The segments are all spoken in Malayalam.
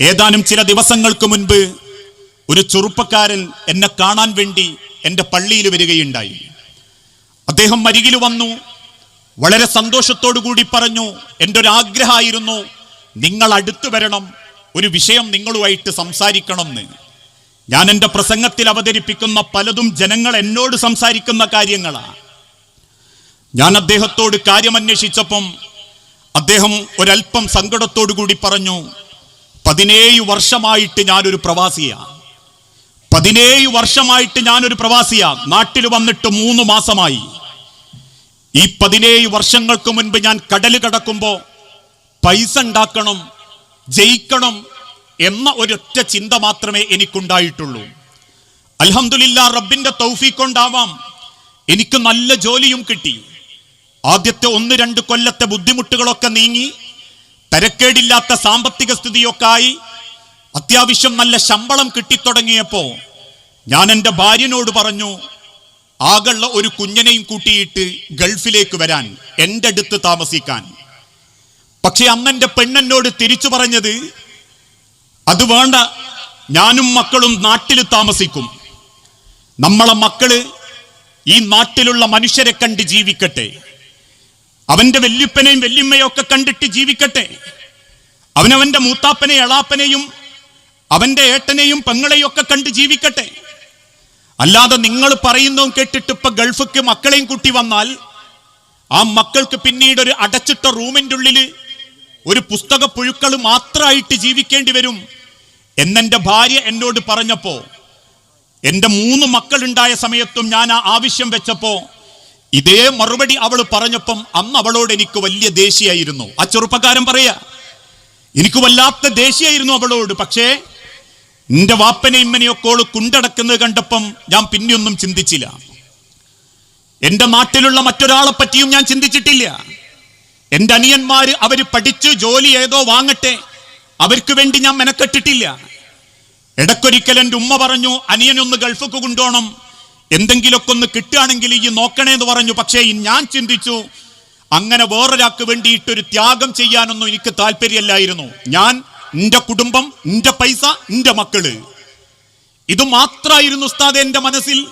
ഏതാനും ചില ദിവസങ്ങൾക്ക് മുൻപ് ഒരു ചെറുപ്പക്കാരൻ എന്നെ കാണാൻ വേണ്ടി എന്റെ പള്ളിയിൽ വരികയുണ്ടായി. അദ്ദേഹം അരികിൽ വന്നു വളരെ സന്തോഷത്തോടു കൂടി പറഞ്ഞു എന്റെ ഒരു ആഗ്രഹമായിരുന്നു നിങ്ങൾ അടുത്തു വരണം ഒരു വിഷയം നിങ്ങളുമായിട്ട് സംസാരിക്കണം എന്ന് ഞാൻ എന്റെ പ്രസംഗത്തിൽ അവതരിപ്പിക്കുന്ന പലതും ജനങ്ങൾ എന്നോട് സംസാരിക്കുന്ന കാര്യങ്ങളാണ് ഞാൻ അദ്ദേഹത്തോട് കാര്യമന്വേഷിച്ചപ്പം അദ്ദേഹം ഒരല്പം സങ്കടത്തോടു കൂടി പറഞ്ഞു പതിനേഴ് വർഷമായിട്ട് ഞാനൊരു പ്രവാസിയാ പതിനേഴ് വർഷമായിട്ട് ഞാനൊരു പ്രവാസിയാ നാട്ടിൽ വന്നിട്ട് മൂന്ന് മാസമായി. ഈ പതിനേഴ് വർഷങ്ങൾക്ക് മുൻപ് ഞാൻ കടൽ കടക്കുമ്പോ പൈസ ഉണ്ടാക്കണം ജയിക്കണം എന്ന ഒരൊറ്റ ചിന്ത മാത്രമേ എനിക്കുണ്ടായിട്ടുള്ളൂ. അൽഹംദുലില്ലാ റബ്ബിന്റെ തൗഫിക്കൊണ്ടാവാം എനിക്ക് നല്ല ജോലിയും കിട്ടി. ആദ്യത്തെ ഒന്ന് രണ്ട് കൊല്ലത്തെ ബുദ്ധിമുട്ടുകളൊക്കെ നീങ്ങി തരക്കേടില്ലാത്ത സാമ്പത്തിക സ്ഥിതിയൊക്കെ ആയി അത്യാവശ്യം നല്ല ശമ്പളം കിട്ടിത്തുടങ്ങിയപ്പോ ഞാൻ എന്റെ ഭാര്യനോട് പറഞ്ഞു ആകുള്ള ഒരു കുഞ്ഞനെയും കൂട്ടിയിട്ട് ഗൾഫിലേക്ക് വരാൻ എന്റെ അടുത്ത് താമസിക്കാൻ. പക്ഷെ അന്നെന്റെ പെണ്ണെന്നോട് തിരിച്ചു പറഞ്ഞത് അത് വേണ്ട ഞാനും മക്കളും നാട്ടിൽ താമസിക്കും. നമ്മളെ മക്കൾ ഈ നാട്ടിലുള്ള മനുഷ്യരെ കണ്ട് ജീവിക്കട്ടെ. അവന്റെ വല്യപ്പനെയും വല്യമ്മയും ഒക്കെ കണ്ടിട്ട് ജീവിക്കട്ടെ. അവനവന്റെ മൂത്താപ്പനെ എളാപ്പനെയും അവന്റെ ഏട്ടനെയും പെങ്ങളെയും ഒക്കെ കണ്ട് ജീവിക്കട്ടെ. അല്ലാതെ നിങ്ങൾ പറയുന്നതും കേട്ടിട്ട് ഇപ്പൊ ഗൾഫിക്ക് മക്കളെയും കൂട്ടി വന്നാൽ ആ മക്കൾക്ക് പിന്നീട് ഒരു അടച്ചിട്ട റൂമിന്റെ ഉള്ളിൽ ഒരു പുസ്തക പുഴുക്കൾ മാത്രമായിട്ട് ജീവിക്കേണ്ടി വരും എന്നെന്റെ ഭാര്യ എന്നോട് പറഞ്ഞപ്പോ എന്റെ മൂന്ന് മക്കളുണ്ടായ സമയത്തും ഞാൻ ആ ആവശ്യം വെച്ചപ്പോ ഇതേ മറുപടി അവൾ പറഞ്ഞപ്പം അന്ന് അവളോട് എനിക്ക് വലിയ ദേഷ്യായിരുന്നു ആ ചെറുപ്പക്കാരൻ പറയാ എനിക്ക് വല്ലാത്ത ദേഷ്യായിരുന്നു അവളോട് പക്ഷേ എന്റെ വാപ്പനെ ഇമ്മനെയൊക്കെ ഓൾ കുണ്ടടക്കുന്നത് കണ്ടപ്പം ഞാൻ പിന്നെയൊന്നും ചിന്തിച്ചില്ല. എന്റെ നാട്ടിലുള്ള മറ്റൊരാളെ പറ്റിയും ഞാൻ ചിന്തിച്ചിട്ടില്ല. എന്റെ അനിയന്മാര് അവർ പഠിച്ച് ജോലി ഏതോ വാങ്ങട്ടെ അവർക്ക് വേണ്ടി ഞാൻ മെനക്കെട്ടിട്ടില്ല. ഇടക്കൊരിക്കൽ എന്റെ ഉമ്മ പറഞ്ഞു അനിയനൊന്ന് ഗൾഫ് കൊണ്ടുപോകണം എന്തെങ്കിലുമൊക്കെ ഒന്ന് കിട്ടുകയാണെങ്കിൽ ഈ നോക്കണേന്ന് പറഞ്ഞു. പക്ഷേ ഞാൻ ചിന്തിച്ചു അങ്ങനെ വേറൊരാൾക്ക് വേണ്ടിയിട്ട് ഒരു ത്യാഗം ചെയ്യാനൊന്നും എനിക്ക് താല്പര്യമല്ലായിരുന്നു. ഞാൻ എന്റെ കുടുംബം എന്റെ പൈസ എന്റെ മക്കൾ. ഇത് മാത്രമായിരുന്നു ഉസ്താദ് എന്റെ മനസ്സിൽ.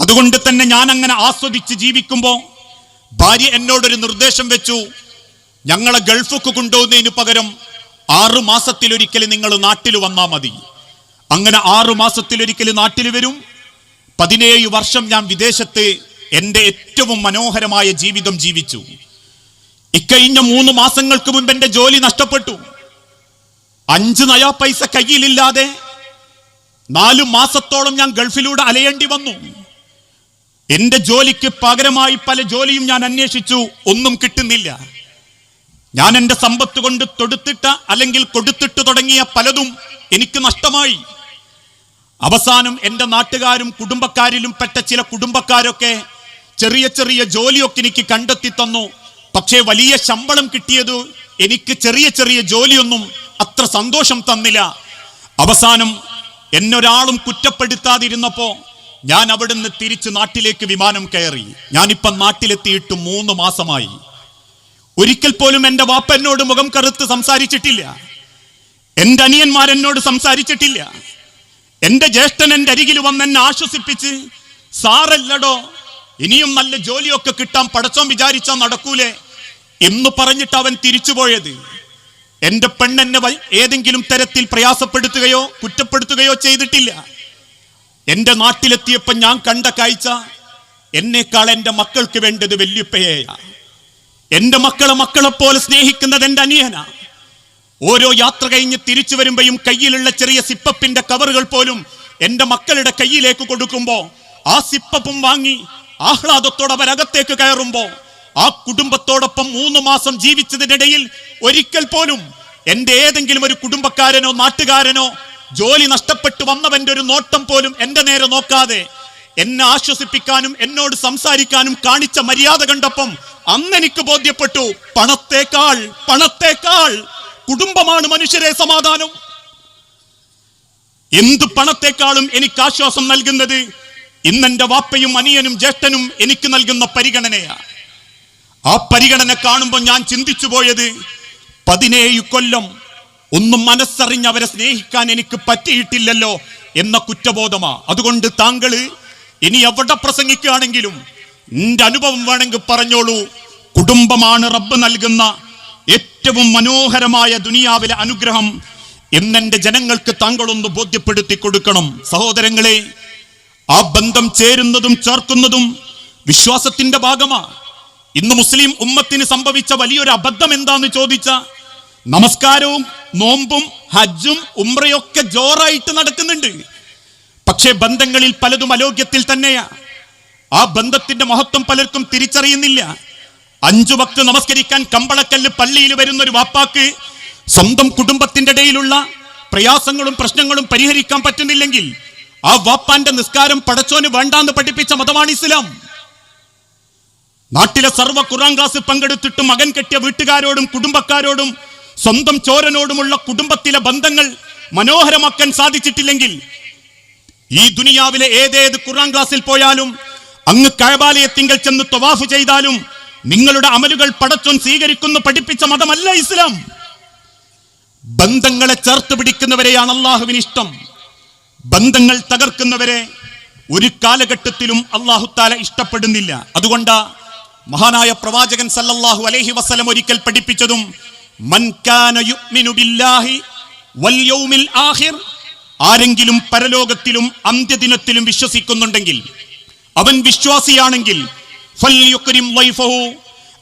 അതുകൊണ്ട് തന്നെ ഞാൻ അങ്ങനെ ആസ്വദിച്ച് ജീവിക്കുമ്പോ ഭാര്യ എന്നോടൊരു നിർദ്ദേശം വെച്ചു. ഞങ്ങളെ ഗൾഫുക്ക് കൊണ്ടുപോകുന്നതിന് പകരം ആറു മാസത്തിലൊരിക്കൽ നിങ്ങൾ നാട്ടിൽ വന്നാൽ മതി. അങ്ങനെ ആറു മാസത്തിലൊരിക്കൽ നാട്ടിൽ വരും. പതിനേഴ് വർഷം ഞാൻ വിദേശത്ത് എന്റെ ഏറ്റവും മനോഹരമായ ജീവിതം ജീവിച്ചു. ഇക്കഴിഞ്ഞ മൂന്ന് മാസങ്ങൾക്ക് മുൻപ് എന്റെ ജോലി നഷ്ടപ്പെട്ടു. അഞ്ച് നയാ പൈസ കയ്യിലില്ലാതെ നാലു മാസത്തോളം ഞാൻ ഗൾഫിലൂടെ അലയേണ്ടി വന്നു. എന്റെ ജോലിക്ക് പകരമായി പല ജോലിയും ഞാൻ അന്വേഷിച്ചു ഒന്നും കിട്ടുന്നില്ല. ഞാൻ എന്റെ സമ്പത്ത് കൊണ്ട് തൊടുത്തിട്ട അല്ലെങ്കിൽ കൊടുത്തിട്ട് തുടങ്ങിയ പലതും എനിക്ക് നഷ്ടമായി. അവസാനം എന്റെ നാട്ടുകാരും കുടുംബക്കാരിലും പെട്ട ചില കുടുംബക്കാരൊക്കെ ചെറിയ ചെറിയ ജോലിയൊക്കെ എനിക്ക് കണ്ടെത്തി തന്നു. പക്ഷേ വലിയ ശമ്പളം കിട്ടിയത് എനിക്ക് ചെറിയ ചെറിയ ജോലിയൊന്നും അത്ര സന്തോഷം തന്നില്ല. അവസാനം എന്നൊരാളും കുറ്റപ്പെടുത്താതിരുന്നപ്പോൾ ഞാൻ അവിടുന്ന് തിരിച്ച് നാട്ടിലേക്ക് വിമാനം കയറി. ഞാനിപ്പം നാട്ടിലെത്തിയിട്ട് മൂന്ന് മാസമായി. ഒരിക്കൽ പോലും എന്റെ വാപ്പ എന്നോട് മുഖം കറുത്ത് സംസാരിച്ചിട്ടില്ല. എന്റെ അനിയന്മാരെന്നോട് സംസാരിച്ചിട്ടില്ല. എന്റെ ജ്യേഷ്ഠൻ എന്റെ അരികിൽ വന്ന് എന്നെ ആശ്വസിപ്പിച്ച് സാറല്ലടോ ഇനിയും നല്ല ജോലിയൊക്കെ കിട്ടാൻ പടച്ചോൻ വിചാരിച്ചാൽ നടക്കൂലേ? എന്ന് പറഞ്ഞിട്ട് അവൻ തിരിച്ചുപോയത് എന്റെ പെണ്ണെന്നെ ഏതെങ്കിലും തരത്തിൽ പ്രയാസപ്പെടുത്തുകയോ കുറ്റപ്പെടുത്തുകയോ ചെയ്തിട്ടില്ല. എന്റെ നാട്ടിലെത്തിയപ്പോൾ ഞാൻ കണ്ട കാഴ്ച എന്നേക്കാൾ എന്റെ മക്കൾക്ക് വേണ്ടത് വല്യപ്പയെയാ. എന്റെ മക്കളെ മക്കളെ പോലെ സ്നേഹിക്കുന്നത് എന്റെ അനിയനാ. ഓരോ യാത്ര കഴിഞ്ഞ് തിരിച്ചു വരുമ്പോഴും കയ്യിലുള്ള ചെറിയ സിപ്പപ്പിന്റെ കവറുകൾ പോലും എന്റെ മക്കളുടെ കയ്യിലേക്ക് കൊടുക്കുമ്പോൾ ആ സിപ്പപ്പും വാങ്ങി ആഹ്ലാദത്തോടെ അവരകത്തേക്ക് കയറുമ്പോ ആ കുടുംബത്തോടൊപ്പം മൂന്ന് മാസം ജീവിച്ചതിനിടയിൽ ഒരിക്കൽ പോലും എന്റെ ഏതെങ്കിലും ഒരു കുടുംബക്കാരനോ നാട്ടുകാരനോ ജോലി നഷ്ടപ്പെട്ടു വന്നവന്റെ ഒരു നോട്ടം പോലും എന്റെ നേരെ നോക്കാതെ എന്നെ ആശ്വസിപ്പിക്കാനും എന്നോട് സംസാരിക്കാനും കാണിച്ച മര്യാദ കണ്ടപ്പം അന്നെനിക്ക് ബോധ്യപ്പെട്ടു പണത്തേക്കാൾ പണത്തേക്കാൾ. കുടുംബമാണ് മനുഷ്യരെ സമാധാനം. എന്ത് പണത്തെക്കാളും എനിക്ക് ആശ്വാസം നൽകുന്നത് ഇന്നെന്റെ വാപ്പയും അനിയനും ജ്യേഷ്ഠനും എനിക്ക് നൽകുന്ന പരിഗണനയാണ് ആ പരിഗണന കാണുമ്പോൾ ഞാൻ ചിന്തിച്ചു പോയത് പതിനേഴ് കൊല്ലം ഒന്നും മനസ്സറിഞ്ഞ് അവരെ സ്നേഹിക്കാൻ എനിക്ക് പറ്റിയിട്ടില്ലല്ലോ എന്ന കുറ്റബോധമാ. അതുകൊണ്ട് താങ്കൾ ഇനി എവിടെ പ്രസംഗിക്കുകയാണെങ്കിലും എന്റെ അനുഭവം വേണമെങ്കിൽ പറഞ്ഞോളൂ. കുടുംബമാണ് റബ്ബ് നൽകുന്ന ഏറ്റവും മനോഹരമായ ദുനിയാവിലെ അനുഗ്രഹം എന്നെ ജനങ്ങൾക്ക് താങ്കളൊന്ന് ബോധ്യപ്പെടുത്തി കൊടുക്കണം. സഹോദരങ്ങളെ ആ ബന്ധം ചേരുന്നതും ചേർക്കുന്നതും വിശ്വാസത്തിന്റെ ഭാഗമാണ് ഇന്ന് മുസ്ലിം ഉമ്മത്തിന് സംഭവിച്ച വലിയൊരു അബദ്ധം എന്താന്ന് ചോദിച്ച നമസ്കാരവും നോമ്പും ഹജ്ജും ഉമ്രയൊക്കെ ജോറായിട്ട് നടക്കുന്നുണ്ട്. പക്ഷേ ബന്ധങ്ങളിൽ പലതും അലോഗ്യത്തിൽ തന്നെയാ. ആ ബന്ധത്തിന്റെ മഹത്വം പലർക്കും തിരിച്ചറിയുന്നില്ല. അഞ്ചു ഭക്ത് നമസ്കരിക്കാൻ കമ്പളക്കല്ല് പള്ളിയിൽ വരുന്ന ഒരു വാപ്പാക്ക് സ്വന്തം കുടുംബത്തിന്റെ ഇടയിലുള്ള പ്രയാസങ്ങളും പ്രശ്നങ്ങളും പരിഹരിക്കാൻ പറ്റുന്നില്ലെങ്കിൽ ആ വാപ്പാന്റെ നിസ്കാരം പടച്ചോന് വേണ്ടാന്ന് പഠിപ്പിച്ച മതമാണ് ഇസ്ലാം. നാട്ടിലെ സർവ ഖുറാൻ ക്ലാസ് പങ്കെടുത്തിട്ട് മകൻ കെട്ടിയ വീട്ടുകാരോടും കുടുംബക്കാരോടും സ്വന്തം ചോരനോടുമുള്ള കുടുംബത്തിലെ ബന്ധങ്ങൾ മനോഹരമാക്കാൻ സാധിച്ചിട്ടില്ലെങ്കിൽ ഈ ദുനിയാവിലെ ഏതേത് ഖുറാൻ ക്ലാസ്സിൽ പോയാലും അങ്ങ് കഴബാലയത്തിങ്കൽ ചെന്ന് തൊവാഫ് ചെയ്താലും നിങ്ങളുടെ അമലുകൾ പടച്ചോൻ സ്വീകരിക്കുന്നു പഠിപ്പിച്ച മതമല്ല ഇസ്ലാം. ബന്ധങ്ങളെ ചേർത്ത് പിടിക്കുന്നവരെയാണ് അള്ളാഹുവിന് ഇഷ്ടം. ബന്ധങ്ങൾ തകർക്കുന്നവരെ ഒരു കാലഘട്ടത്തിലും അള്ളാഹുത്താല ഇഷ്ടപ്പെടുന്നില്ല. അതുകൊണ്ട് മഹാനായ പ്രവാചകൻ സല്ലല്ലാഹു അലൈഹി വസല്ലം ഒരിക്കൽ പഠിപ്പിച്ചതും മൻകാന ബില്ലാഹി വൽ യൗമിൽ ആരെങ്കിലും പരലോകത്തിലും അന്ത്യദിനത്തിലും വിശ്വസിക്കുന്നുണ്ടെങ്കിൽ അവൻ വിശ്വാസിയാണെങ്കിൽ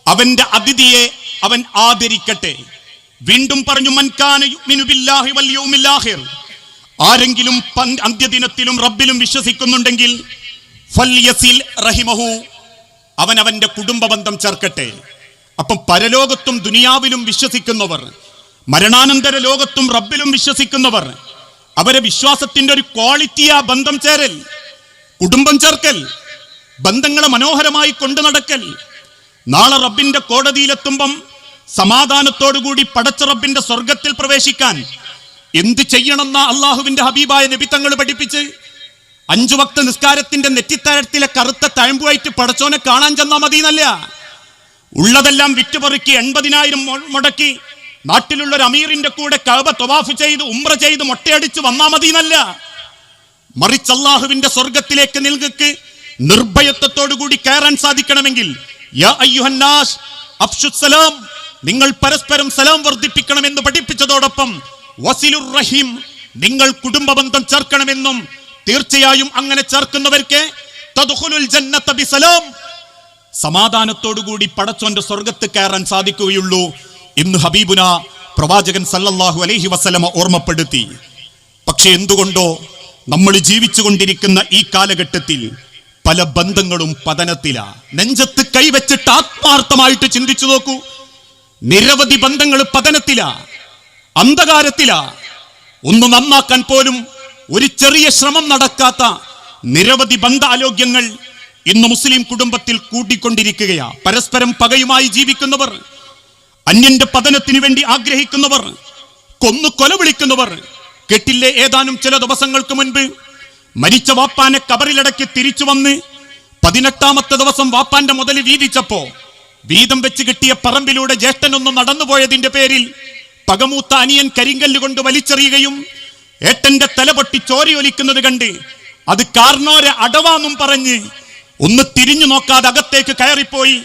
അവന്റെ അതിഥിയെ അവൻ ആദരിക്കട്ടെ. വീണ്ടും പറഞ്ഞു മൻകാന ആരെങ്കിലും അന്ത്യദിനത്തിലും റബ്ബിലും വിശ്വസിക്കുന്നുണ്ടെങ്കിൽ റഹിമഹു. അവൻ അവന്റെ കുടുംബ ബന്ധം ചേർക്കട്ടെ. അപ്പം പരലോകത്തും ദുനിയാവിലും വിശ്വസിക്കുന്നവർ മരണാനന്തര ലോകത്തും റബ്ബിലും വിശ്വസിക്കുന്നവർ അവരെ വിശ്വാസത്തിന്റെ ഒരു ക്വാളിറ്റിയാ ബന്ധം ചേരൽ കുടുംബം ചേർക്കൽ ബന്ധങ്ങളെ മനോഹരമായി കൊണ്ടു നടക്കൽ. നാളെ റബ്ബിന്റെ കോടതിയിലെത്തുമ്പം സമാധാനത്തോടുകൂടി പടച്ച റബ്ബിന്റെ സ്വർഗത്തിൽ പ്രവേശിക്കാൻ എന്ത് ചെയ്യണമെന്ന അള്ളാഹുവിന്റെ ഹബീബായ നബിത്തങ്ങൾ പഠിപ്പിച്ച്? അഞ്ചു വക്ത നിസ്കാരത്തിന്റെ നെറ്റിത്തരത്തിലെ കറുത്ത തഴമ്പുമായിട്ട് പടച്ചോനെ കാണാൻ ചെന്നാ മതി എന്നല്ല ഉള്ളതെല്ലാം വിറ്റുപറുക്കി എൺപതിനായിരം മുടക്കി നാട്ടിലുള്ള ഒരു അമീറിന്റെ കൂടെ കഅബ തൊവാഫ് ചെയ്ത് ഉമ്ര ചെയ്ത് മൊട്ടയടിച്ച് വന്നാ മതി എന്നല്ല മറിച്ച് അള്ളാഹുവിന്റെ സ്വർഗത്തിലേക്ക് നിങ്ങൾക്ക് നിർഭയത്വത്തോടുകൂടി കയറാൻ സാധിക്കണമെങ്കിൽ സലാം നിങ്ങൾ പരസ്പരം സലാം വർദ്ധിപ്പിക്കണമെന്ന് പഠിപ്പിച്ചതോടൊപ്പം വസിലുർ റഹീം നിങ്ങൾ കുടുംബ ബന്ധം ചേർക്കണമെന്നും തീർച്ചയായും അങ്ങനെ ചേർക്കുന്നവർക്ക് സമാധാനത്തോടുകൂടി പടച്ചോന്റെ സ്വർഗത്ത് കയറാൻ സാധിക്കുകയുള്ളൂ ഇന്ന് ഹബീബുന പ്രവാചകൻ സല്ലല്ലാഹു അലൈഹി വസല്ലമ ഓർമ്മപ്പെടുത്തി. പക്ഷെ എന്തുകൊണ്ടോ നമ്മൾ ജീവിച്ചുകൊണ്ടിരിക്കുന്ന ഈ കാലഘട്ടത്തിൽ പല ബന്ധങ്ങളും പതനത്തിലാ. നെഞ്ചത്ത് കൈവച്ചിട്ട് ആത്മാർത്ഥമായിട്ട് ചിന്തിച്ചു നോക്കൂ. നിരവധി ബന്ധങ്ങൾ പതനത്തിലാ. അന്ധകാരത്തിലാ. ഒന്ന് നന്നാക്കാൻ പോലും ഒരു ചെറിയ ശ്രമം നടക്കാത്ത നിരവധി ബന്ധാലോക്യങ്ങൾ ഇന്ന് മുസ്ലിം കുടുംബത്തിൽ കൂട്ടിക്കൊണ്ടിരിക്കുകയാ പരസ്പരം പകയുമായി ജീവിക്കുന്നവർ അന്യന്റെ പതനത്തിന് വേണ്ടി ആഗ്രഹിക്കുന്നവർ കൊന്നു കൊല വിളിക്കുന്നവർ കെട്ടില്ലേ ഏതാനും ചില ദിവസങ്ങൾക്ക് മുൻപ്? മരിച്ച വാപ്പാനെ കബറിലടക്കി തിരിച്ചു വന്ന് പതിനെട്ടാമത്തെ ദിവസം വാപ്പാന്റെ മുതൽ വീതിച്ചപ്പോ വീതം വെച്ച് കിട്ടിയ പറമ്പിലൂടെ ജ്യേഷ്ഠനൊന്ന് നടന്നുപോയതിന്റെ പേരിൽ പകമൂത്ത അനിയൻ കരിങ്കല്ല് കൊണ്ട് വലിച്ചെറിയുകയും ഏട്ടന്റെ തല പൊട്ടി ചോരയൊലിക്കുന്നത് കണ്ട് അത് കാർണോരെ അടവാന്നും പറഞ്ഞ് ഒന്ന് തിരിഞ്ഞു നോക്കാതെ അകത്തേക്ക് കയറിപ്പോയി.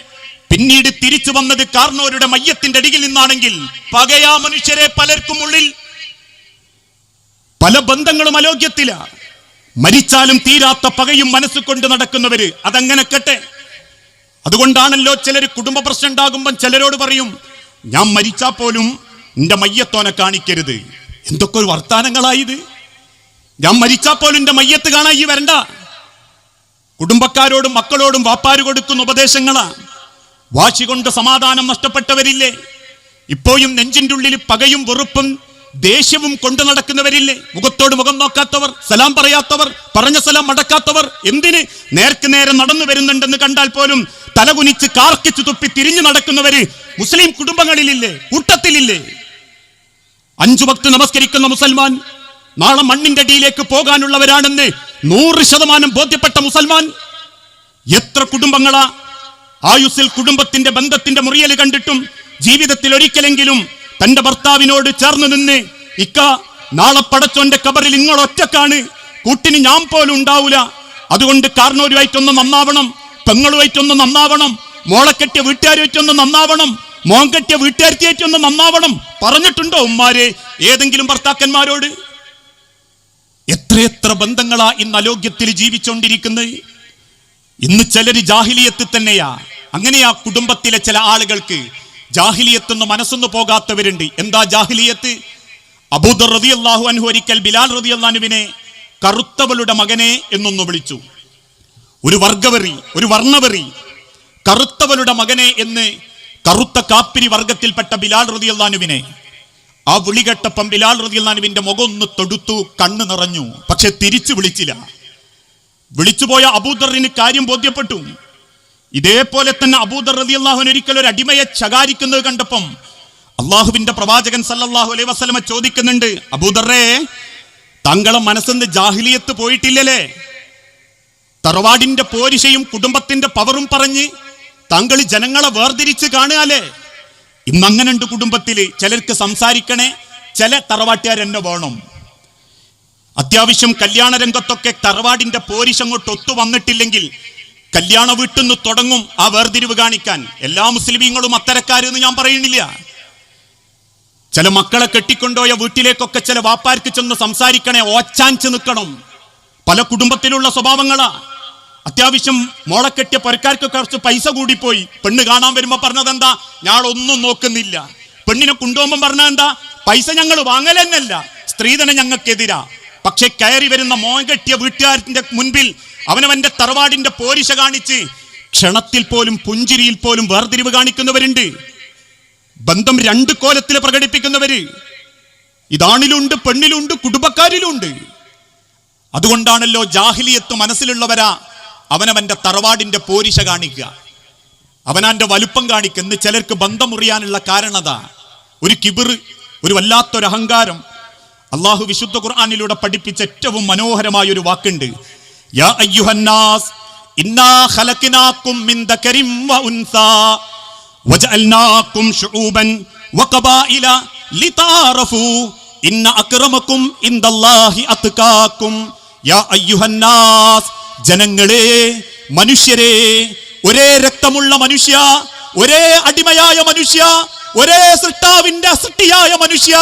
പിന്നീട് തിരിച്ചു വന്നത് കാർണോരുടെ മയ്യത്തിന്റെ അടിയിൽ നിന്നാണെങ്കിൽ പകയാ മനുഷ്യരെ പലർക്കും ഉള്ളിൽ. പല ബന്ധങ്ങളും അലോക്യത്തില മരിച്ചാലും തീരാത്ത പകയും മനസ്സ് കൊണ്ട് നടക്കുന്നവര് അതങ്ങനെ കെട്ടെ? അതുകൊണ്ടാണല്ലോ ചിലർ കുടുംബ പ്രശ്നം ഉണ്ടാകുമ്പം ചിലരോട് പറയും ഞാൻ മരിച്ചാൽ പോലും എന്റെ മയ്യത്തോനെ കാണിക്കരുത്. എന്തൊക്കെ ഒരു വർത്താനങ്ങളായത് ഞാൻ മരിച്ചാൽ പോലും എന്റെ മയ്യത്ത് കാണാൻ ഈ വരണ്ട. കുടുംബക്കാരോടും മക്കളോടും വാപ്പാര് കൊടുക്കുന്ന ഉപദേശങ്ങളാ. വാശി കൊണ്ട് സമാധാനം നഷ്ടപ്പെട്ടവരില്ലേ? ഇപ്പോഴും നെഞ്ചിന്റെ ഉള്ളിൽ പകയും വെറുപ്പും ദേഷ്യവും കൊണ്ടു നടക്കുന്നവരില്ലേ? മുഖത്തോട് മുഖം നോക്കാത്തവർ സലാം പറയാത്തവർ പറഞ്ഞ സലാം മടക്കാത്തവർ എന്തിന് നേർക്ക് നേരെ നടന്നു വരുന്നുണ്ടെന്ന് കണ്ടാൽ പോലും തലകുനിച്ച് കാർക്കിച്ചു തുപ്പി തിരിഞ്ഞു നടക്കുന്നവര് മുസ്ലിം കുടുംബങ്ങളിലില്ലേ? കൂട്ടത്തിലില്ലേ? അഞ്ചു ഭക്ത് നമസ്കരിക്കുന്ന മുസൽമാൻ നാളെ മണ്ണിന്റെ അടിയിലേക്ക് പോകാനുള്ളവരാണെന്ന് നൂറ് ശതമാനം ബോധ്യപ്പെട്ട മുസൽമാൻ എത്ര കുടുംബങ്ങളാ? ആയുസിൽ കുടുംബത്തിന്റെ ബന്ധത്തിന്റെ മുറിയൽ കണ്ടിട്ടും ജീവിതത്തിൽ ഒരിക്കലെങ്കിലും തന്റെ ഭർത്താവിനോട് ചേർന്ന് നിന്ന് ഇക്ക നാളെ പടച്ചോന്റെ കബറിൽ നിങ്ങൾ ഒറ്റക്കാണ് കൂട്ടിന് ഞാൻ പോലും ഉണ്ടാവൂല. അതുകൊണ്ട് കാരണവരുമായിട്ടൊന്ന് നന്നാവണം പെങ്ങളുമായിട്ടൊന്ന് നന്നാവണം മോളെ കെട്ടിയ വീട്ടുകാരുമായിട്ടൊന്ന് നന്നാവണം മോൻ കെട്ടിയ വീട്ടുകാരത്തിയായിട്ടൊന്ന് നന്നാവണം. പറഞ്ഞിട്ടുണ്ടോ ഉമ്മാരെ ഏതെങ്കിലും ഭർത്താക്കന്മാരോട്? എത്രയെത്ര ബന്ധങ്ങളാ ഇന്ന് അലോഗ്യത്തിൽ ജീവിച്ചുകൊണ്ടിരിക്കുന്നത് ഇന്ന് ചിലര് ജാഹിലിയത്ത് തന്നെയാ. അങ്ങനെയാ കുടുംബത്തിലെ ചില ആളുകൾക്ക് ജാഹിലിയത്തൊന്ന് മനസ്സൊന്നു പോകാത്തവരുണ്ട്. എന്താ ജാഹിലിയത്ത്? അബൂദർ റതി അള്ളാഹു അൻഹു ഒരിക്കൽ ബിലാൽ റതി അള്ളാനുവിനെ കറുത്തവളുടെ മകനെ എന്നൊന്ന് വിളിച്ചു. ഒരു വർഗവെറി ഒരു വർണവെറി കറുത്തവളുടെ മകനെ എന്ന് കറുത്ത കാപ്പിരി വർഗത്തിൽപ്പെട്ട ബിലാൽ റതി അള്ളാനുവിനെ ആ വിളി കേട്ടപ്പം ബിലാൽ റതി അള്ളാനുവിന്റെ മുഖം ഒന്ന് തൊടുത്തു കണ്ണ് നിറഞ്ഞു. പക്ഷെ തിരിച്ചു വിളിച്ചില്ല. വിളിച്ചുപോയ അബൂദറിന് കാര്യം ബോധ്യപ്പെട്ടു. ഇതേപോലെ തന്നെ അബൂദർ റതി അള്ളാഹുൻ ഒരിക്കൽ ഒരു അടിമയെ ചകാരിക്കുന്നത് കണ്ടപ്പം അള്ളാഹുവിന്റെ പ്രവാചകൻ സല്ലാഹു അലൈഹി വസ്ലമ ചോദിക്കുന്നുണ്ട് അബൂദറേ താങ്കളെ മനസ്സിന്ന് ജാഹിലിയത്ത് പോയിട്ടില്ലല്ലേ? തറവാടിന്റെ പോരിശയും കുടുംബത്തിന്റെ പവറും പറഞ്ഞ് താങ്കൾ ജനങ്ങളെ വേർതിരിച്ച് കാണുകയല്ലേ? ഇന്നങ്ങനുണ്ട് കുടുംബത്തിൽ ചിലർക്ക് സംസാരിക്കണേ ചില തറവാട്ടുകാരെന്നെ വേണം. അത്യാവശ്യം കല്യാണ രംഗത്തൊക്കെ തറവാടിന്റെ പോരിശ് അങ്ങോട്ട് ഒത്തു വന്നിട്ടില്ലെങ്കിൽ കല്യാണ വീട്ടിൽ നിന്ന് തുടങ്ങും ആ വേർതിരിവ് കാണിക്കാൻ. എല്ലാ മുസ്ലിമീങ്ങളും അത്തരക്കാരെന്ന് ഞാൻ പറയുന്നില്ല. ചില മക്കളെ കെട്ടിക്കൊണ്ടുപോയ വീട്ടിലേക്കൊക്കെ ചില വാപ്പാർക്ക് ചെന്ന് സംസാരിക്കണേ ഓച്ചാഞ്ച് നിൽക്കണം. പല കുടുംബത്തിലുള്ള സ്വഭാവങ്ങളാ. അത്യാവശ്യം മോളെ കെട്ടിയ പുരക്കാർക്ക് കുറച്ച് പൈസ കൂടിപ്പോയി. പെണ്ണ് കാണാൻ വരുമ്പോ പറഞ്ഞത് എന്താ ഞാളൊന്നും നോക്കുന്നില്ല. പെണ്ണിനെ കൊണ്ടുപോകുമ്പോൾ പറഞ്ഞ എന്താ പൈസ ഞങ്ങൾ വാങ്ങലെന്നല്ല. സ്ത്രീധനം ഞങ്ങൾക്കെതിരാ. പക്ഷെ കയറി വരുന്ന മോൻ കെട്ടിയ വീട്ടുകാരത്തിന്റെ മുൻപിൽ അവനവന്റെ തറവാടിന്റെ പോരിശ കാണിച്ച് ക്ഷണത്തിൽ പോലും പുഞ്ചിരിയിൽ പോലും വേർതിരിവ് കാണിക്കുന്നവരുണ്ട്. ബന്ധം രണ്ട് കോലത്തിൽ പ്രകടിപ്പിക്കുന്നവര്. ഇതാണിലുണ്ട് പെണ്ണിലുണ്ട് കുടുംബക്കാരിലുണ്ട്. അതുകൊണ്ടാണല്ലോ ജാഹിലിയത്ത് മനസ്സിലുള്ളവരാ അവനവന്റെ തറവാടിന്റെ പോരിശ കാണിക്കുക. അവനാന്റെ വലുപ്പം കാണിക്കുക. എന്ന് ചിലർക്ക് ബന്ധം മുറിയാനുള്ള കാരണത ഒരു കിബിർ ഒരു വല്ലാത്തൊരു അഹങ്കാരം അള്ളാഹു വിശുദ്ധ ഖുർആാനിലൂടെ പഠിപ്പിച്ച ഏറ്റവും മനോഹരമായ ഒരു വാക്കുണ്ട്. യാ അയ്യുഹന്നാസ് ഇന്നാ ഖലഖനാകും മിൻ ദകരിം വ യാ അയ്യുഹന്നാസ് ജനങ്ങളെ മനുഷ്യരെ ഒരേ രക്തമുള്ള മനുഷ്യ ഒരേ അടിമയായ മനുഷ്യ ഒരേ സൃഷ്ടാവിന്റെ സൃഷ്ടിയായ മനുഷ്യ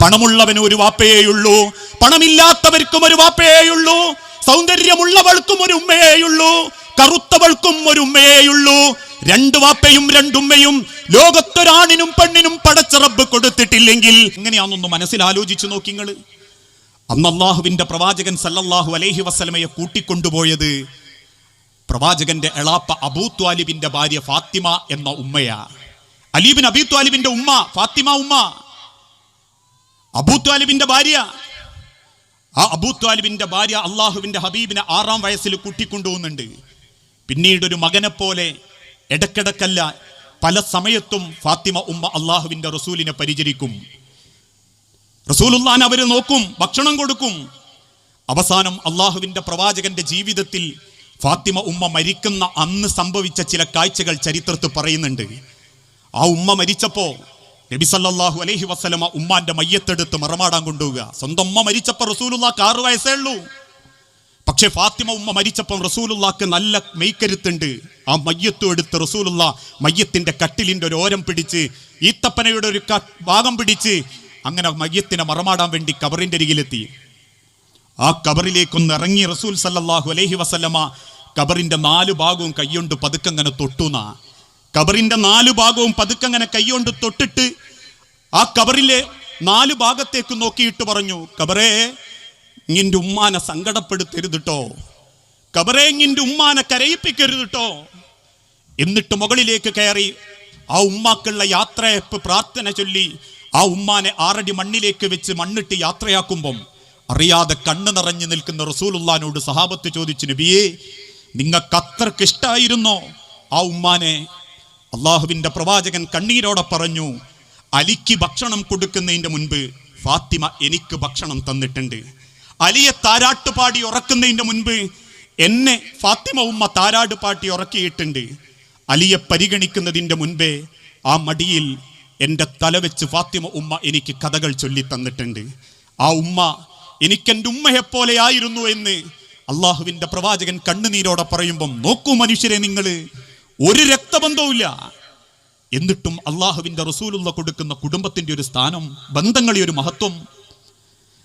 പണമുള്ളവന് ഒരു വാപ്പയേയുള്ളൂ പണമില്ലാത്തവർക്കും ഒരു വാപ്പയേയുള്ളൂ സൗന്ദര്യമുള്ളവൾക്കും ഒരു ഉമ്മയേയുള്ളൂ കറുത്തവൾക്കും ഒരു ഉമ്മയേയുള്ളൂ. രണ്ട് വാപ്പയും രണ്ടുമ്മയും ലോകത്തൊരാണിനും പെണ്ണിനും പടച്ച റബ്ബ് കൊടുത്തിട്ടില്ലെങ്കിൽ എങ്ങനെയാണെന്നൊന്ന് മനസ്സിൽ ആലോചിച്ചു നോക്കിങ്ങൾ. അന്ന് പ്രവാചകൻ സല്ലല്ലാഹു അലൈഹി വസല്ലമയെ കൂട്ടിക്കൊണ്ടുപോയത് പ്രവാചകന്റെ എളാപ്പ അബൂ ത്വാലിബിന്റെ ഭാര്യ ഫാത്തിമ എന്ന ഉമ്മയാ. അലീബിൻ അബീ ത്വാലിബിന്റെ ഉമ്മ ഫാത്തിമ ഉമ്മ. അബൂ ത്വാലിബിന്റെ ഭാര്യ. ആ അബൂ ത്വാലിബിന്റെ ഭാര്യ അള്ളാഹുവിന്റെ ഹബീബിനെ ആറാം വയസ്സിൽ കൂട്ടിക്കൊണ്ടുപോകുന്നുണ്ട്. പിന്നീട് ഒരു മകനെ പോലെ ഇടക്കിടക്കല്ല പല സമയത്തും ഫാത്തിമ ഉമ്മ അള്ളാഹുവിന്റെ റസൂലിനെ പരിചരിക്കും. റസൂലുല്ലാൻ അവർ നോക്കും ഭക്ഷണം കൊടുക്കും. അവസാനം അള്ളാഹുവിന്റെ പ്രവാചകന്റെ ജീവിതത്തിൽ ഫാത്തിമ ഉമ്മ മരിക്കുന്ന അന്ന് സംഭവിച്ച ചില കാഴ്ചകൾ ചരിത്രത്തിൽ പറയുന്നുണ്ട്. ആ ഉമ്മ മരിച്ചപ്പോ നബി സല്ലല്ലാഹു അലൈഹി വസല്ലമ ഉമ്മാന്റെ മയ്യത്തെടുത്ത് മറമാടാൻ കൊണ്ടുപോവുക. സ്വന്തം ഉമ്മ മരിച്ചപ്പോൾ റസൂലുള്ളാക്ക് ആറു വയസ്സേ ഉള്ളൂ പക്ഷേ ഫാത്തിമ ഉമ്മ മരിച്ചപ്പം റസൂലുള്ളാക്ക് നല്ല മെയ്ക്കരുത്തുണ്ട്. ആ മയ്യത്തും എടുത്ത് റസൂലുള്ള മയ്യത്തിന്റെ കട്ടിലിന്റെ ഒരു ഓരം പിടിച്ച് ഈത്തപ്പനയുടെ ഒരു ഭാഗം പിടിച്ച് അങ്ങനെ മയ്യത്തിനെ മറമാടാൻ വേണ്ടി കബറിന്റെ അരികിലെത്തി. ആ കബറിലേക്കൊന്ന് ഇറങ്ങി റസൂൽ സല്ലാഹു അലൈഹി വസല്ലമ കബറിന്റെ നാല് ഭാഗവും കൈകൊണ്ട് പതുക്കങ്ങനെ തൊട്ടുന്ന. കബറിന്റെ നാല് ഭാഗവും പതുക്കങ്ങനെ കൈകൊണ്ട് തൊട്ടിട്ട് ആ കബറിലെ നാല് ഭാഗത്തേക്ക് നോക്കിയിട്ട് പറഞ്ഞു കബറേ ഇങ്ങിന്റെ ഉമ്മാനെ സങ്കടപ്പെടുത്തരുതിട്ടോ. കബറേ ഇങ്ങിന്റെ ഉമ്മാനെ കരയിപ്പിക്കരുതിട്ടോ. എന്നിട്ട് മുകളിലേക്ക് കയറി ആ ഉമ്മാക്കുള്ള യാത്രയപ്പ് പ്രാർത്ഥന ചൊല്ലി ആ ഉമ്മാനെ ആറടി മണ്ണിലേക്ക് വെച്ച് മണ്ണിട്ട് യാത്രയാക്കുമ്പം അറിയാതെ കണ്ണു നിറഞ്ഞു നിൽക്കുന്ന റസൂലുള്ളാനോട് സഹാബത്ത് ചോദിച്ചു നബിയേ നിങ്ങൾക്ക് അത്രയ്ക്ക് ഇഷ്ടായിരുന്നോ? ആ ഉമ്മാനെ അള്ളാഹുവിന്റെ പ്രവാചകൻ കണ്ണീരോടെ പറഞ്ഞു അലിക്ക് ഭക്ഷണം കൊടുക്കുന്നതിന്റെ മുൻപ് ഫാത്തിമ എനിക്ക് ഭക്ഷണം തന്നിട്ടുണ്ട്. അലിയെ താരാട്ടുപാടി ഉറക്കുന്നതിന്റെ മുൻപ് എന്നെ ഫാത്തിമ ഉമ്മ താരാട്ടുപാടി പാട്ടി ഉറക്കിയിട്ടുണ്ട്. അലിയെ പരിഗണിക്കുന്നതിന്റെ മുൻപേ ആ മടിയിൽ എന്റെ തല വെച്ച് ഫാത്തിമ ഉമ്മ എനിക്ക് കഥകൾ ചൊല്ലി തന്നിട്ടുണ്ട്. ആ ഉമ്മ എനിക്കെന്റെ ഉമ്മയെപ്പോലെയായിരുന്നു എന്ന് അള്ളാഹുവിന്റെ പ്രവാചകൻ കണ്ണുനീരോടെ പറയുമ്പം നോക്കൂ മനുഷ്യരെ നിങ്ങൾ ഒരു രക്തബന്ധവുമില്ല. എന്നിട്ടും അള്ളാഹുവിന്റെ റസൂലുള്ള കൊടുക്കുന്ന കുടുംബത്തിന്റെ ഒരു സ്ഥാനം ബന്ധങ്ങളെ ഒരു മഹത്വം.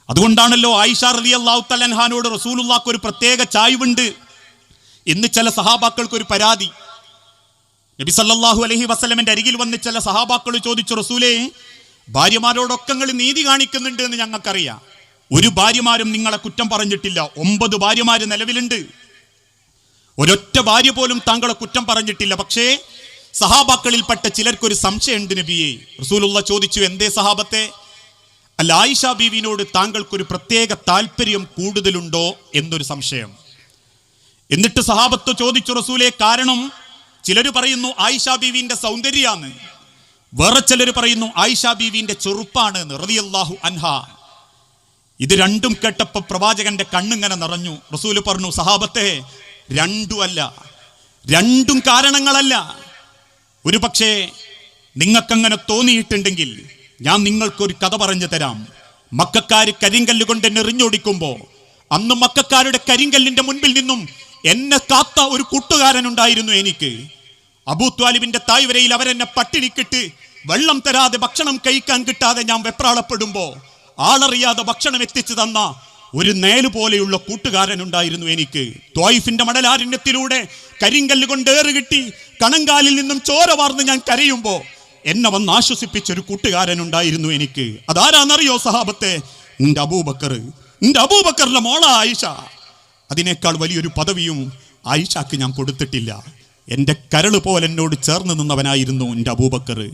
അതുകൊണ്ടാണല്ലോ ആയിഷ റലി അള്ളാഹു തലൻഹാനോട് റസൂലുള്ളാക്ക് ഒരു പ്രത്യേക ചായ്വുണ്ട് എന്ന് ചില സഹാബാക്കൾക്ക് ഒരു പരാതി. നബി സല്ലാഹു അലഹി വസ്ലമിന്റെ അരികിൽ വന്ന് ചില സഹാബാക്കൾ ചോദിച്ചു റസൂലേ ഭാര്യമാരോടൊക്കെ നീതി കാണിക്കുന്നുണ്ട് എന്ന് ഞങ്ങൾക്കറിയാം. ഒരു ഭാര്യമാരും നിങ്ങളെ കുറ്റം പറഞ്ഞിട്ടില്ല. ഒമ്പത് ഭാര്യമാര് നിലവിലുണ്ട്. ഒരൊറ്റ ഭാര്യ പോലും താങ്കളെ കുറ്റം പറഞ്ഞിട്ടില്ല. പക്ഷേ സഹാബാക്കളിൽപ്പെട്ട ചിലർക്കൊരു സംശയമുണ്ട് നബിയെ. റസൂലുള്ള ചോദിച്ചു എന്തേ സഹാബത്തെ? അല്ല ആയിഷ ബീവിനോട് താങ്കൾക്കൊരു പ്രത്യേക താല്പര്യം കൂടുതലുണ്ടോ എന്നൊരു സംശയം. എന്നിട്ട് സഹാബത്ത് ചോദിച്ചു റസൂലെ കാരണം ചിലർ പറയുന്നു ആയിഷ ബീവിന്റെ സൗന്ദര്യമാണ് വേറെ ചിലർ പറയുന്നു ആയിഷ ബീവിന്റെ ചെറുപ്പാണ് എന്ന്. റളിയല്ലാഹു അൻഹ. ഇത് രണ്ടും കേട്ടപ്പോൾ പ്രവാചകന്റെ കണ്ണിങ്ങനെ നിറഞ്ഞു. റസൂൽ പറഞ്ഞു സഹാബത്തെ രണ്ടുമല്ല രണ്ടും കാരണങ്ങളല്ല. ഒരു പക്ഷേ നിങ്ങൾക്കങ്ങനെ തോന്നിയിട്ടുണ്ടെങ്കിൽ ഞാൻ നിങ്ങൾക്കൊരു കഥ പറഞ്ഞു തരാം. മക്കാര് കരിങ്കല്ല് കൊണ്ട് എന്നെ അന്ന് മക്കാരുടെ കരിങ്കല്ലിന്റെ മുൻപിൽ നിന്നും എന്നെ കാത്ത ഒരു കൂട്ടുകാരൻ ഉണ്ടായിരുന്നു എനിക്ക്. അബൂ ത്വാലിബിന്റെ തായ്വരയിൽ അവരെന്നെ പട്ടിണിക്കിട്ട് വെള്ളം തരാതെ ഭക്ഷണം കഴിക്കാൻ കിട്ടാതെ ഞാൻ വെപ്രാളപ്പെടുമ്പോ ആളറിയാതെ ഭക്ഷണം എത്തിച്ചു തന്ന ഒരു നേൽ പോലെയുള്ള കൂട്ടുകാരൻ ഉണ്ടായിരുന്നു എനിക്ക്. ത്വായിഫിന്റെ മടലാരണ്യത്തിലൂടെ കരിങ്കല്ല് കൊണ്ട് ഏറ് കിട്ടി. കണങ്കാലിൽ നിന്നും ചോര വാർന്ന് ഞാൻ കരയുമ്പോൾ എന്നെ വന്ന് ആശ്വസിപ്പിച്ച ഒരു കൂട്ടുകാരൻ ഉണ്ടായിരുന്നു എനിക്ക്. അതാരാന്നറിയോ സഹാബത്തെ? നിന്റെ അബൂബക്കർ. നിന്റെ അബൂബക്കറിന്റെ മോള ആയിഷ. അതിനേക്കാൾ വലിയൊരു പദവിയും ആയിഷാക്ക് ഞാൻ കൊടുത്തിട്ടില്ല. എന്റെ കരൾ പോലെ എന്നോട് ചേർന്ന് നിന്നവനായിരുന്നു എന്റെ അബൂബക്കർ.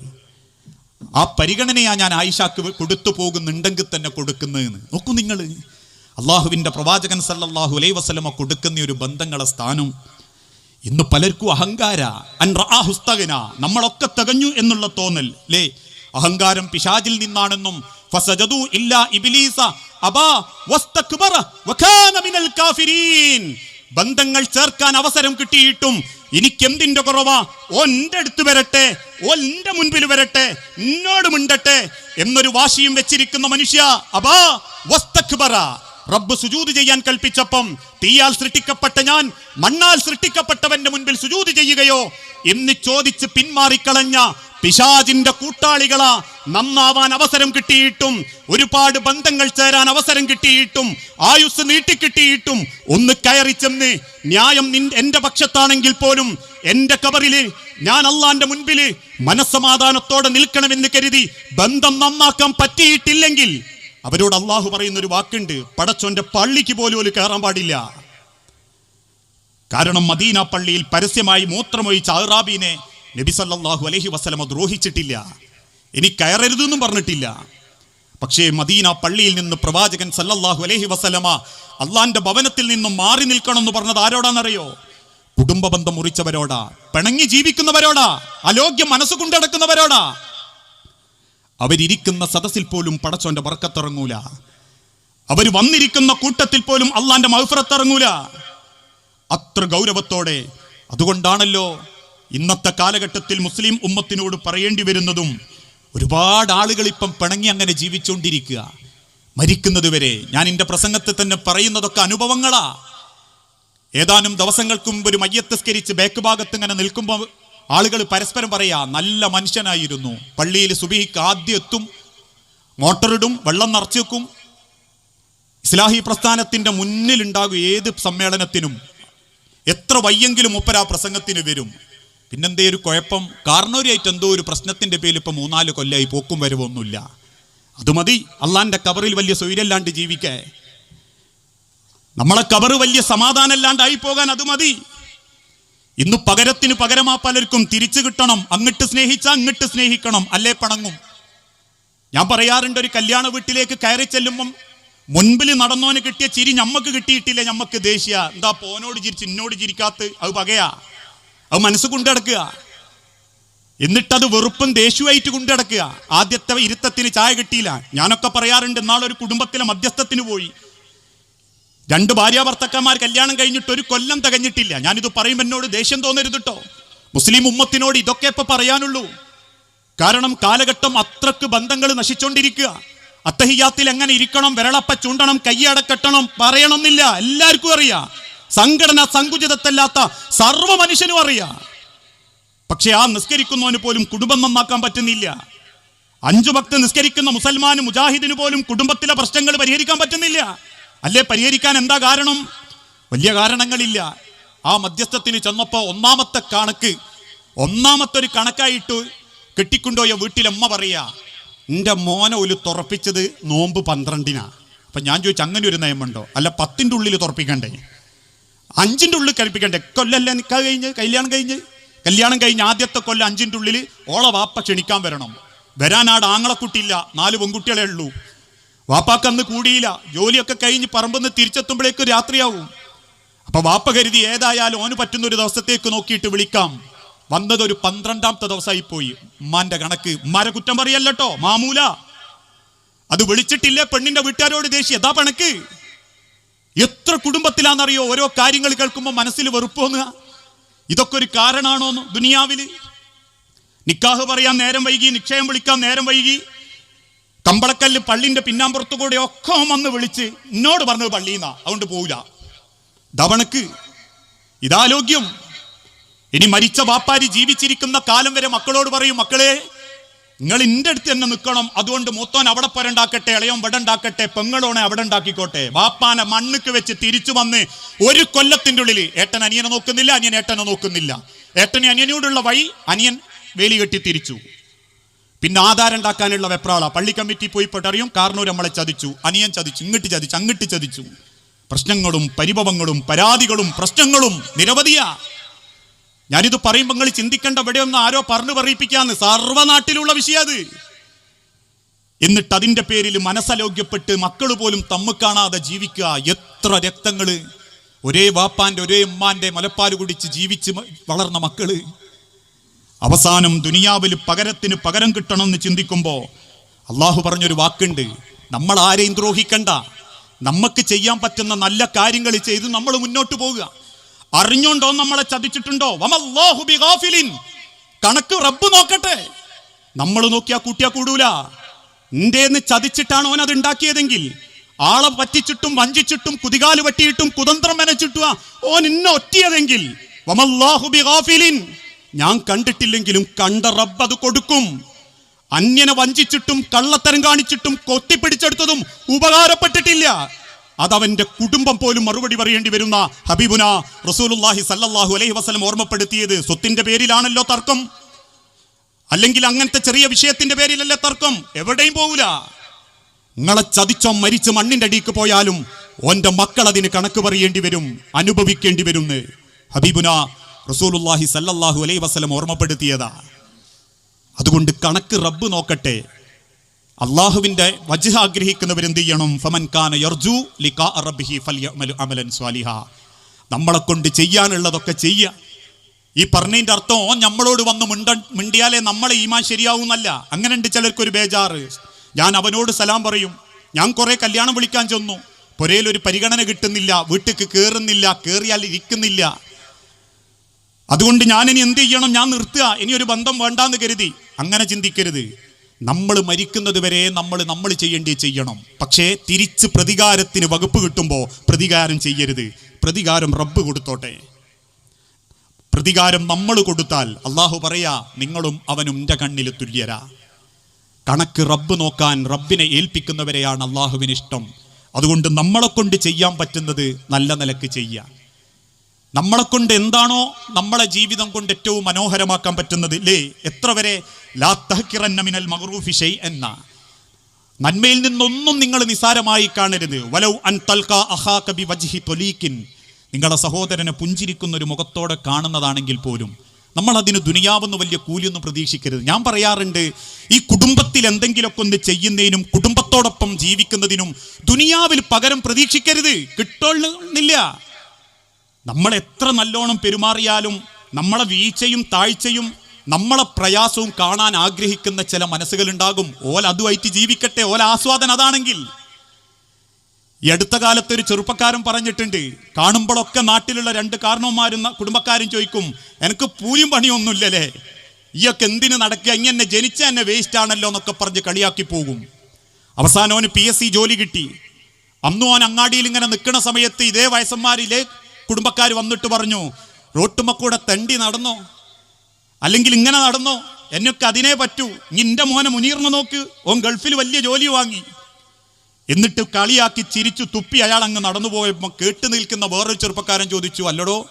ആ പരിഗണനയാ ഞാൻ ആയിഷാക്ക് കൊടുത്തു പോകുന്നുണ്ടെങ്കിൽ തന്നെ കൊടുക്കുന്നതെന്ന്. നോക്കൂ നിങ്ങൾ. അള്ളാഹുവിന്റെ പ്രവാചകൻ സല്ലാഹു അലൈ വസ്ലമ കൊടുക്കുന്ന ഒരു ബന്ധങ്ങളെ സ്ഥാനം ഇന്ന് പലർക്കും അഹങ്കാര. അൻ റആഹുസ്തഗന നമ്മളൊക്കെ തികഞ്ഞു എന്നുള്ള തോന്നൽ. ലേ അഹങ്കാരം പിശാചിൽ നിന്നാണെന്നും ഫസജദു ഇല്ലാ ഇബ്ലീസ അബാ വസ്തക്ബറ വകാന മിനൽ കാഫിരീൻ. ബന്ധങ്ങൾ ചേർക്കാൻ അവസരം കിട്ടിയിട്ടും എനിക്കെന്തിന്റെ കുറവാ? ഓന്റെ അടുത്ത് വരട്ടെ ഓന്റെ മുൻപിൽ വരട്ടെ എന്നോട് മിണ്ടട്ടെ എന്നൊരു വാശിയും വെച്ചിരിക്കുന്ന മനുഷ്യ അബാ വസ്തക്ബറ റബ്ബ് സുജൂത് ചെയ്യാൻ കൽപ്പിച്ചപ്പം തീയാൽ സൃഷ്ടിക്കപ്പെട്ട ഞാൻ മണ്ണാൽ സൃഷ്ടിക്കപ്പെട്ടവന്റെ മുൻപിൽ സുജൂത് ചെയ്യുകയോ? എന്ന് ചോദിച്ച് പിന്മാറിക്കളഞ്ഞ പിശാജിന്റെ കൂട്ടാളികളാ നന്നാവാൻ അവസരം കിട്ടിയിട്ടും ഒരുപാട് ബന്ധങ്ങൾ ചേരാൻ അവസരം കിട്ടിയിട്ടും ആയുസ് നീട്ടിക്കിട്ടിയിട്ടും ഒന്ന് കയറി ചെന്ന് ന്യായം എന്റെ പക്ഷത്താണെങ്കിൽ പോലും എന്റെ കബറിൽ ഞാൻ അള്ളാന്റെ മുൻപിൽ മനസ്സമാധാനത്തോടെ നിൽക്കണമെന്ന് കരുതി ബന്ധം നന്നാക്കാൻ പറ്റിയിട്ടില്ലെങ്കിൽ അവരോട് അള്ളാഹു പറയുന്ന ഒരു വാക്കുണ്ട് പടച്ചോന്റെ പള്ളിക്ക് പോലും ഒരു കയറാൻ പാടില്ല. കാരണം മദീന പള്ളിയിൽ പരസ്യമായി മൂത്രമൊഴിച്ച അഹ്റാബീനെ നബി സല്ലല്ലാഹു അലൈഹി വസല്ലമ ദ്രോഹിച്ചിട്ടില്ല. ഇനി കയറരുതെന്നും പറഞ്ഞിട്ടില്ല. പക്ഷേ മദീന പള്ളിയിൽ നിന്ന് പ്രവാചകൻ സല്ലല്ലാഹു അലഹി വസ്ലമ അള്ളാന്റെ ഭവനത്തിൽ നിന്നും മാറി നിൽക്കണം എന്ന് പറഞ്ഞത് ആരോടാണെന്നറിയോ കുടുംബ ബന്ധം മുറിച്ചവരോടാ പിണങ്ങി ജീവിക്കുന്നവരോടാ അലോഗ്യം മനസ്സ് കൊണ്ടടക്കുന്നവരോടാ അവരിയ്ക്കുന്ന സദസ്സിൽ പോലും പടച്ചോന്റെ വർക്കത്തിറങ്ങൂല അവർ വന്നിരിക്കുന്ന കൂട്ടത്തിൽ പോലും അള്ളാന്റെ മഹഫറത്തിറങ്ങൂല. അത്ര ഗൗരവത്തോടെ. അതുകൊണ്ടാണല്ലോ ഇന്നത്തെ കാലഘട്ടത്തിൽ മുസ്ലിം ഉമ്മത്തിനോട് പറയേണ്ടി വരുന്നതും ഒരുപാട് ആളുകൾ ഇപ്പം പിണങ്ങി അങ്ങനെ ജീവിച്ചുകൊണ്ടിരിക്കുക. മരിക്കുന്നത് വരെ ഞാൻ എന്റെ പ്രസംഗത്തിൽ തന്നെ പറയുന്നതൊക്കെ അനുഭവങ്ങളാ. ഏതാനും ദിവസങ്ങൾക്ക് മുമ്പ് ഒരു മയ്യത്തസ്കരിച്ച് ബാക്ക് ഭാഗത്ത് ഇങ്ങനെ നിൽക്കുമ്പോൾ ആളുകൾ പരസ്പരം പറയാ നല്ല മനുഷ്യനായിരുന്നു. പള്ളിയിൽ സുബിഹിക്ക് ആദ്യം എത്തും മോട്ടറിടും വെള്ളം നിറച്ചു വെക്കും. ഇസ്ലാഹി പ്രസ്ഥാനത്തിന്റെ മുന്നിലുണ്ടാകും ഏത് സമ്മേളനത്തിനും. എത്ര വയ്യെങ്കിലും മുപ്പര പ്രസംഗത്തിന് വരും. പിന്നെന്തേ ഒരു കുഴപ്പം? കാരണവരായിട്ട് എന്തോ ഒരു പ്രശ്നത്തിന്റെ പേരിൽ ഇപ്പൊ മൂന്നാൽ കൊല്ലമായി പോക്കും വരവൊന്നുമില്ല. അത് മതി. അള്ളാന്റെ കബറിൽ വലിയ സ്വൈരല്ലാണ്ട് ജീവിക്കേ നമ്മളെ കബറ് വലിയ സമാധാനമല്ലാണ്ടായി പോകാൻ അത് മതി. ഇന്ന് പകരത്തിന് പകരമാ പലർക്കും തിരിച്ചു കിട്ടണം. അങ്ങട്ട് സ്നേഹിച്ച അങ്ങട്ട് സ്നേഹിക്കണം. അല്ലേ പണങ്ങും ഞാൻ പറയാറുണ്ട് ഒരു കല്യാണ വീട്ടിലേക്ക് കയറി ചെല്ലുമ്പം മുൻപിൽ നടന്നോന് കിട്ടിയ ചിരി ഞമ്മക്ക് കിട്ടിയിട്ടില്ല ഞമ്മക്ക് ദേഷ്യ. എന്താ പോനോട് ചിരിച്ച് ഇന്നോട് ചിരിക്കാത്ത? അത് പകയാ. അത് മനസ്സ് കൊണ്ടടക്കുക. എന്നിട്ടത് വെറുപ്പും ദേഷ്യമായിട്ട് കൊണ്ടടക്കുക. ആദ്യത്തെ ഇരുത്തത്തിന് ചായ കിട്ടിയില്ല. ഞാനൊക്കെ പറയാറുണ്ട് നാളൊരു കുടുംബത്തിലെ മധ്യസ്ഥത്തിന് പോയി. രണ്ട് ഭാര്യ ഭർത്തക്കന്മാർ കല്യാണം കഴിഞ്ഞിട്ട് ഒരു കൊല്ലം തികഞ്ഞിട്ടില്ല. ഞാനിത് പറയുമ്പോൾ എന്നോട് ദേഷ്യം തോന്നരുത് കേട്ടോ മുസ്ലിം ഉമ്മത്തിനോട് ഇതൊക്കെ ഇപ്പൊ പറയാനുള്ളൂ. കാരണം കാലഘട്ടം അത്രയ്ക്ക് ബന്ധങ്ങൾ നശിച്ചുകൊണ്ടിരിക്കുക അത്തഹിയാത്തിൽ എങ്ങനെ ഇരിക്കണം വിരളപ്പ ചൂണ്ടണം കയ്യടക്കെട്ടണം പറയണമെന്നില്ല. എല്ലാവർക്കും അറിയാം. സംഘടന സങ്കുചിതത്തല്ലാത്ത സർവ മനുഷ്യനും അറിയാം. പക്ഷെ ആ നിസ്കരിക്കുന്നവന് പോലും കുടുംബം നന്നാക്കാൻ പറ്റുന്നില്ല. അഞ്ചു ഭക്ത് നിസ്കരിക്കുന്ന മുസൽമാന് മുജാഹിദിന് പോലും കുടുംബത്തിലെ പ്രശ്നങ്ങൾ പരിഹരിക്കാൻ പറ്റുന്നില്ല. അല്ലേ പരിഹരിക്കാൻ എന്താ കാരണം? വലിയ കാരണങ്ങളില്ല. ആ മധ്യസ്ഥത്തിന് ചെന്നപ്പോൾ ഒന്നാമത്തെ കണക്ക് ഒന്നാമത്തെ ഒരു കണക്കായിട്ട് കെട്ടിക്കൊണ്ടുപോയ വീട്ടിലമ്മ പറയാ എന്റെ മോനെ ഒരു തുറപ്പിച്ചത് നോമ്പ് പന്ത്രണ്ടിനാ. അപ്പം ഞാൻ ചോദിച്ചു അങ്ങനെ ഒരു നിയമമുണ്ടോ? അല്ല പത്തിന്റെ ഉള്ളിൽ തുറപ്പിക്കണ്ടേ. അഞ്ചിന്റെ ഉള്ളിൽ കഴിപ്പിക്കണ്ടേ കൊല്ലല്ലേ നിൽക്കാൻ കഴിഞ്ഞ്? കല്യാണം കഴിഞ്ഞ്? കല്യാണം കഴിഞ്ഞ് ആദ്യത്തെ കൊല്ലം അഞ്ചിന്റെ ഉള്ളിൽ ഓള വാപ്പ ക്ഷണിക്കാൻ വരണം. വരാനാട് ആങ്ങളക്കുട്ടിയില്ല നാല് പെൺകുട്ടികളെ ഉള്ളൂ. വാപ്പാക്ക് അന്ന് കൂടിയില്ല. ജോലിയൊക്കെ കഴിഞ്ഞ് പറമ്പെന്ന് തിരിച്ചെത്തുമ്പോഴേക്ക് രാത്രിയാവും. അപ്പൊ വാപ്പ കരുതി ഏതായാലും ഓന് പറ്റുന്ന ഒരു ദിവസത്തേക്ക് നോക്കിയിട്ട് വിളിക്കാം. വന്നത് ഒരു പന്ത്രണ്ടാമത്തെ ദിവസമായി പോയി ഉമ്മാന്റെ കണക്ക്. ഉമ്മാരെ കുറ്റം പറയല്ലോ മാമൂല. അത് വിളിച്ചിട്ടില്ലേ പെണ്ണിന്റെ വീട്ടുകാരോട് ദേഷ്യം? എന്താ പണക്ക് എത്ര കുടുംബത്തിലാണെന്നറിയോ? ഓരോ കാര്യങ്ങൾ കേൾക്കുമ്പോൾ മനസ്സിൽ വെറുപ്പോന്ന്. ഇതൊക്കെ ഒരു കാരണമാണോന്ന് ദുനിയാവിൽ. നിക്കാഹ് പറയാൻ നേരം വൈകി നിക്ഷയം വിളിക്കാൻ നേരം വൈകി. കമ്പളക്കല്ല് പള്ളിന്റെ പിന്നാമ്പുറത്തു കൂടെ ഒക്കെ വന്ന് വിളിച്ച് എന്നോട് പറഞ്ഞത് പള്ളിന്നാ. അതുകൊണ്ട് പോവില്ല. ദവണക്ക് ഇതാലോഗ്യം ഇനി മരിച്ച വാപ്പാരി ജീവിച്ചിരിക്കുന്ന കാലം വരെ മക്കളോട് പറയും മക്കളെ നിങ്ങൾ ഇന്റെ അടുത്ത് തന്നെ നിൽക്കണം. അതുകൊണ്ട് മൂത്തോൻ അവിടെ പരണ്ടാക്കട്ടെ ഇളയോൻ ഇവിടെ ഉണ്ടാക്കട്ടെ പെങ്ങളോണെ അവിടെ ഉണ്ടാക്കിക്കോട്ടെ. വാപ്പാനെ മണ്ണുക്ക് വെച്ച് തിരിച്ചു വന്ന് ഒരു കൊല്ലത്തിന്റെ ഉള്ളിൽ ഏട്ടൻ അനിയനെ നോക്കുന്നില്ല അനിയൻ ഏട്ടനെ നോക്കുന്നില്ല. ഏട്ടനെ അനിയനോടുള്ള വഴി അനിയൻ വേലി കെട്ടി തിരിച്ചു. പിന്നെ ആധാരം ഉണ്ടാക്കാനുള്ള വെപ്രാള. പള്ളി കമ്മിറ്റി പോയി പെട്ടറിയും കാർണൂർ നമ്മളെ ചതിച്ചു. അനിയൻ ചതിച്ചു ഇങ്ങോട്ട് ചതിച്ചു അങ്ങോട്ട് ചതിച്ചു. പ്രശ്നങ്ങളും പരിഭവങ്ങളും പരാതികളും പ്രശ്നങ്ങളും നിരവധിയാ. ഞാനിത് പറയുമ്പോൾ നിങ്ങൾ ചിന്തിക്കേണ്ട എവിടെയൊന്ന് ആരോ പറഞ്ഞു പറയിപ്പിക്കാന്ന്. സർവനാട്ടിലുള്ള വിഷയം അത്. എന്നിട്ട് അതിന്റെ പേരിൽ മനസ്സലോഗ്യപ്പെട്ട് മക്കൾ പോലും തമ്മു കാണാതെ ജീവിക്കുക. എത്ര രക്തങ്ങൾ. ഒരേ വാപ്പാന്റെ ഒരേ ഉമ്മാന്റെ മുലപ്പാൽ കുടിച്ച് ജീവിച്ച് വളർന്ന മക്കൾ. അവസാനം ദുനിയാവിൽ പകരത്തിന് പകരം കിട്ടണമെന്ന് ചിന്തിക്കുമ്പോൾ അള്ളാഹു പറഞ്ഞൊരു വാക്കുണ്ട്. നമ്മൾ ആരെയും ദ്രോഹിക്കണ്ട. നമുക്ക് ചെയ്യാൻ പറ്റുന്ന നല്ല കാര്യങ്ങൾ ചെയ്ത് നമ്മൾ മുന്നോട്ട് പോവുക. അറിഞ്ഞോണ്ടോ നമ്മളെ ചതിച്ചിട്ടുണ്ടോ? കണക്ക് റബ്ബ് നോക്കട്ടെ. നമ്മൾ നോക്കിയാ കൂട്ടിയാ കൂടൂല. ഇന്ത്യന്ന് ചതിച്ചിട്ടാണ് ഓൻ അത് ഉണ്ടാക്കിയതെങ്കിൽ ആളെ പറ്റിച്ചിട്ടും വഞ്ചിച്ചിട്ടും കുതികാൽ പറ്റിയിട്ടും കുതന്ത്രം മെനച്ചിട്ടുക ഓൻ ഇന്ന ഒറ്റിയതെങ്കിൽ വമല്ലാഹു ഞാൻ കണ്ടിട്ടില്ലെങ്കിലും കണ്ട റബ്ബ് അത് കൊടുക്കും. അന്യനെ വഞ്ചിച്ചിട്ടും കള്ളത്തരം കാണിച്ചിട്ടും കൊത്തിപ്പിടിച്ചെടുത്തതും ഉപകാരപ്പെട്ടിട്ടില്ല. അതവന്റെ കുടുംബം പോലും മറുപടി പറയേണ്ടി വരുന്ന ഹബീബുന റസൂലുല്ലാഹി സല്ലാഹു അലൈഹി വസ്ലം ഓർമ്മപ്പെടുത്തിയത് സ്വത്തിന്റെ പേരിലാണല്ലോ തർക്കം. അല്ലെങ്കിൽ അങ്ങനത്തെ ചെറിയ വിഷയത്തിന്റെ പേരിലല്ലേ തർക്കം. എവിടെയും പോവില്ല നിങ്ങളെ ചതിച്ചോ മരിച്ച് മണ്ണിന്റെ അടിക്ക് പോയാലും ഓന്റെ മക്കൾ അതിന് കണക്ക് പറയേണ്ടി വരും അനുഭവിക്കേണ്ടി വരും എന്ന് ഹബീബുന റസൂലുല്ലാഹി സല്ലല്ലാഹു അലൈഹി വസല്ലം ഓർമ്മപ്പെടുത്തിയതാ. അതുകൊണ്ട് കണക്ക് റബ്ബ് നോക്കട്ടെ. അള്ളാഹുവിന്റെ വജ്ഹ ആഗ്രഹിക്കുന്നവർ എന്ത് ചെയ്യണം? ഫമൻ കാന യർജു ലിഖാ റബ്ബിഹി ഫൽയഅമലു അമലൻ സ്വാലിഹ. നമ്മളെ കൊണ്ട് ചെയ്യാനുള്ളതൊക്കെ ചെയ്യുക ഈ പറഞ്ഞതിന്റെ അർത്ഥം നമ്മളോട് വന്ന് മിണ്ട മിണ്ടിയാലേ നമ്മളെ ഈമാൻ ശരിയാവുന്നല്ല. അങ്ങനെ ഉണ്ട് ചിലർക്കൊരു ബേജാറ്. ഞാൻ അവനോട് സലാം പറയും. ഞാൻ കുറേ കല്യാണം വിളിക്കാൻ ചെന്നു. പുരയിൽ ഒരു പരിഗണന കിട്ടുന്നില്ല. വീട്ടിക്ക് കയറുന്നില്ല കയറിയാൽ ഇരിക്കുന്നില്ല. അതുകൊണ്ട് ഞാൻ ഇനി എന്ത് ചെയ്യണം? ഞാൻ നിർത്തുക. ഇനി ഒരു ബന്ധം വേണ്ടാന്ന് കരുതി. അങ്ങനെ ചിന്തിക്കരുത്. നമ്മൾ മരിക്കുന്നത് വരെ നമ്മൾ നമ്മൾ ചെയ്യേണ്ടി ചെയ്യണം. പക്ഷേ തിരിച്ച് പ്രതികാരത്തിന് വകുപ്പ് കിട്ടുമ്പോൾ പ്രതികാരം ചെയ്യരുത്. പ്രതികാരം റബ്ബ് കൊടുത്തോട്ടെ. പ്രതികാരം നമ്മൾ കൊടുത്താൽ അള്ളാഹു പറയാ നിങ്ങളും അവനും എന്റെ കണ്ണിൽ തുല്യരാ. കണക്ക് റബ്ബ് നോക്കാൻ റബ്ബിനെ ഏൽപ്പിക്കുന്നവരെയാണ് അള്ളാഹുവിന് ഇഷ്ടം അതുകൊണ്ട് നമ്മളെ കൊണ്ട് ചെയ്യാൻ പറ്റുന്നത് നല്ല നിലയ്ക്ക് ചെയ്യുക നമ്മളെ കൊണ്ട് എന്താണോ നമ്മളെ ജീവിതം കൊണ്ട് ഏറ്റവും മനോഹരമാക്കാൻ പറ്റുന്നത് ഇല്ലേ എത്ര വരെ? ലാ തഹ്കിറന്ന മിനൽ മഗ്റൂഫി ഷൈഅന്ന. നന്മയിൽ നിന്നൊന്നും നിങ്ങൾ നിസാരമായി കാണരുത്. വലൗ അൻ തൽക അഹാക ബി വജ്ഹി തൊലീക്കിൻ നിങ്ങളുടെ സഹോദരനെ പുഞ്ചിരിക്കുന്ന ഒരു മുഖത്തോടെ കാണുന്നതാണെങ്കിൽ പോലും നമ്മൾ അതിന് ദുനിയാവെന്ന് വലിയ കൂലിയൊന്നും പ്രതീക്ഷിക്കരുത്. ഞാൻ പറയാറുണ്ട് ഈ കുടുംബത്തിൽ എന്തെങ്കിലുമൊക്കെ ഒന്ന് ചെയ്യുന്നതിനും കുടുംബത്തോടൊപ്പം ജീവിക്കുന്നതിനും ദുനിയാവിൽ പകരം പ്രതീക്ഷിക്കരുത്. കിട്ടുന്നില്ല നമ്മൾ എത്ര നല്ലോണം പെരുമാറിയാലും നമ്മളെ വീഴ്ചയും താഴ്ചയും നമ്മളെ പ്രയാസവും കാണാൻ ആഗ്രഹിക്കുന്ന ചില മനസ്സുകളുണ്ടാകും. ഓൽ അതുമായിട്ട് ജീവിക്കട്ടെ. ഓൽ ആസ്വാദനം അതാണെങ്കിൽ. ഈ അടുത്ത കാലത്ത് ഒരു ചെറുപ്പക്കാരൻ പറഞ്ഞിട്ടുണ്ട്. കാണുമ്പോഴൊക്കെ നാട്ടിലുള്ള രണ്ട് കാരണവന്മാരും കുടുംബക്കാരും ചോദിക്കും എനിക്ക് പൂലിയും പണിയൊന്നുമില്ലല്ലേ? ഈയൊക്കെ എന്തിനു നടക്കുക? ഇങ്ങനെ ജനിച്ച എന്നെ വേസ്റ്റ് ആണല്ലോ എന്നൊക്കെ പറഞ്ഞ് കളിയാക്കി പോകും. അവസാനം അവന് പി എസ് സി ജോലി കിട്ടി. അന്നും അവൻ അങ്ങാടിയിൽ ഇങ്ങനെ നിൽക്കുന്ന സമയത്ത് ഇതേ വയസ്സന്മാരിലെ കുടുംബക്കാർ വന്നിട്ട് പറഞ്ഞു റോട്ടുമ്മക്കൂടെ തണ്ടി നടന്നോ? അല്ലെങ്കിൽ ഇങ്ങനെ നടന്നോ? എന്നൊക്കെ അതിനെ പറ്റൂ. നിന്റെ മോനെ മുനീർന്ന് നോക്ക്. ഓൻ ഗൾഫിൽ വലിയ ജോലി വാങ്ങി. എന്നിട്ട് കളിയാക്കി ചിരിച്ചു തുപ്പി അയാൾ അങ്ങ് നടന്നു പോയപ്പോൾ കേട്ട് നിൽക്കുന്ന വേറൊരു ചെറുപ്പക്കാരൻ ചോദിച്ചു അല്ലടോ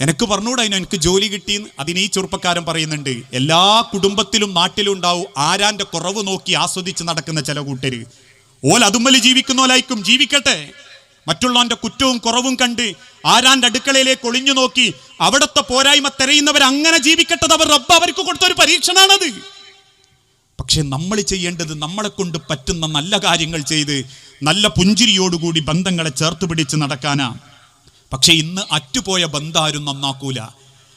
എനിക്ക് പറഞ്ഞൂടെ അതിന് എനിക്ക് ജോലി കിട്ടിയെന്ന് അതിന് ഈ ചെറുപ്പക്കാരൻ പറയുന്നുണ്ട് എല്ലാ കുടുംബത്തിലും നാട്ടിലും ഉണ്ടാവും ആരാന്റെ കുറവ് നോക്കി ആസ്വദിച്ച് നടക്കുന്ന ചില കൂട്ടര്. ഓൽ അതുമ്മൽ ജീവിക്കുന്നോലായിരിക്കും ജീവിക്കട്ടെ. മറ്റുള്ളവന്റെ കുറ്റവും കുറവും കണ്ട് ആരാന്റെ അടുക്കളയിലേക്ക് ഒളിഞ്ഞു നോക്കി അവിടുത്തെ പോരായ്മ തെരയുന്നവർ അങ്ങനെ ജീവിക്കട്ടത് അവർ റബ്ബ് അവർക്ക് കൊടുത്ത ഒരു പരീക്ഷണാണത്. പക്ഷെ നമ്മൾ ചെയ്യേണ്ടത് നമ്മളെ കൊണ്ട് പറ്റുന്ന നല്ല കാര്യങ്ങൾ ചെയ്ത് നല്ല പുഞ്ചിരിയോടുകൂടി ബന്ധങ്ങളെ ചേർത്ത് പിടിച്ച് നടക്കാനാ. പക്ഷെ ഇന്ന് അറ്റുപോയ ബന്ധം നന്നാക്കൂല.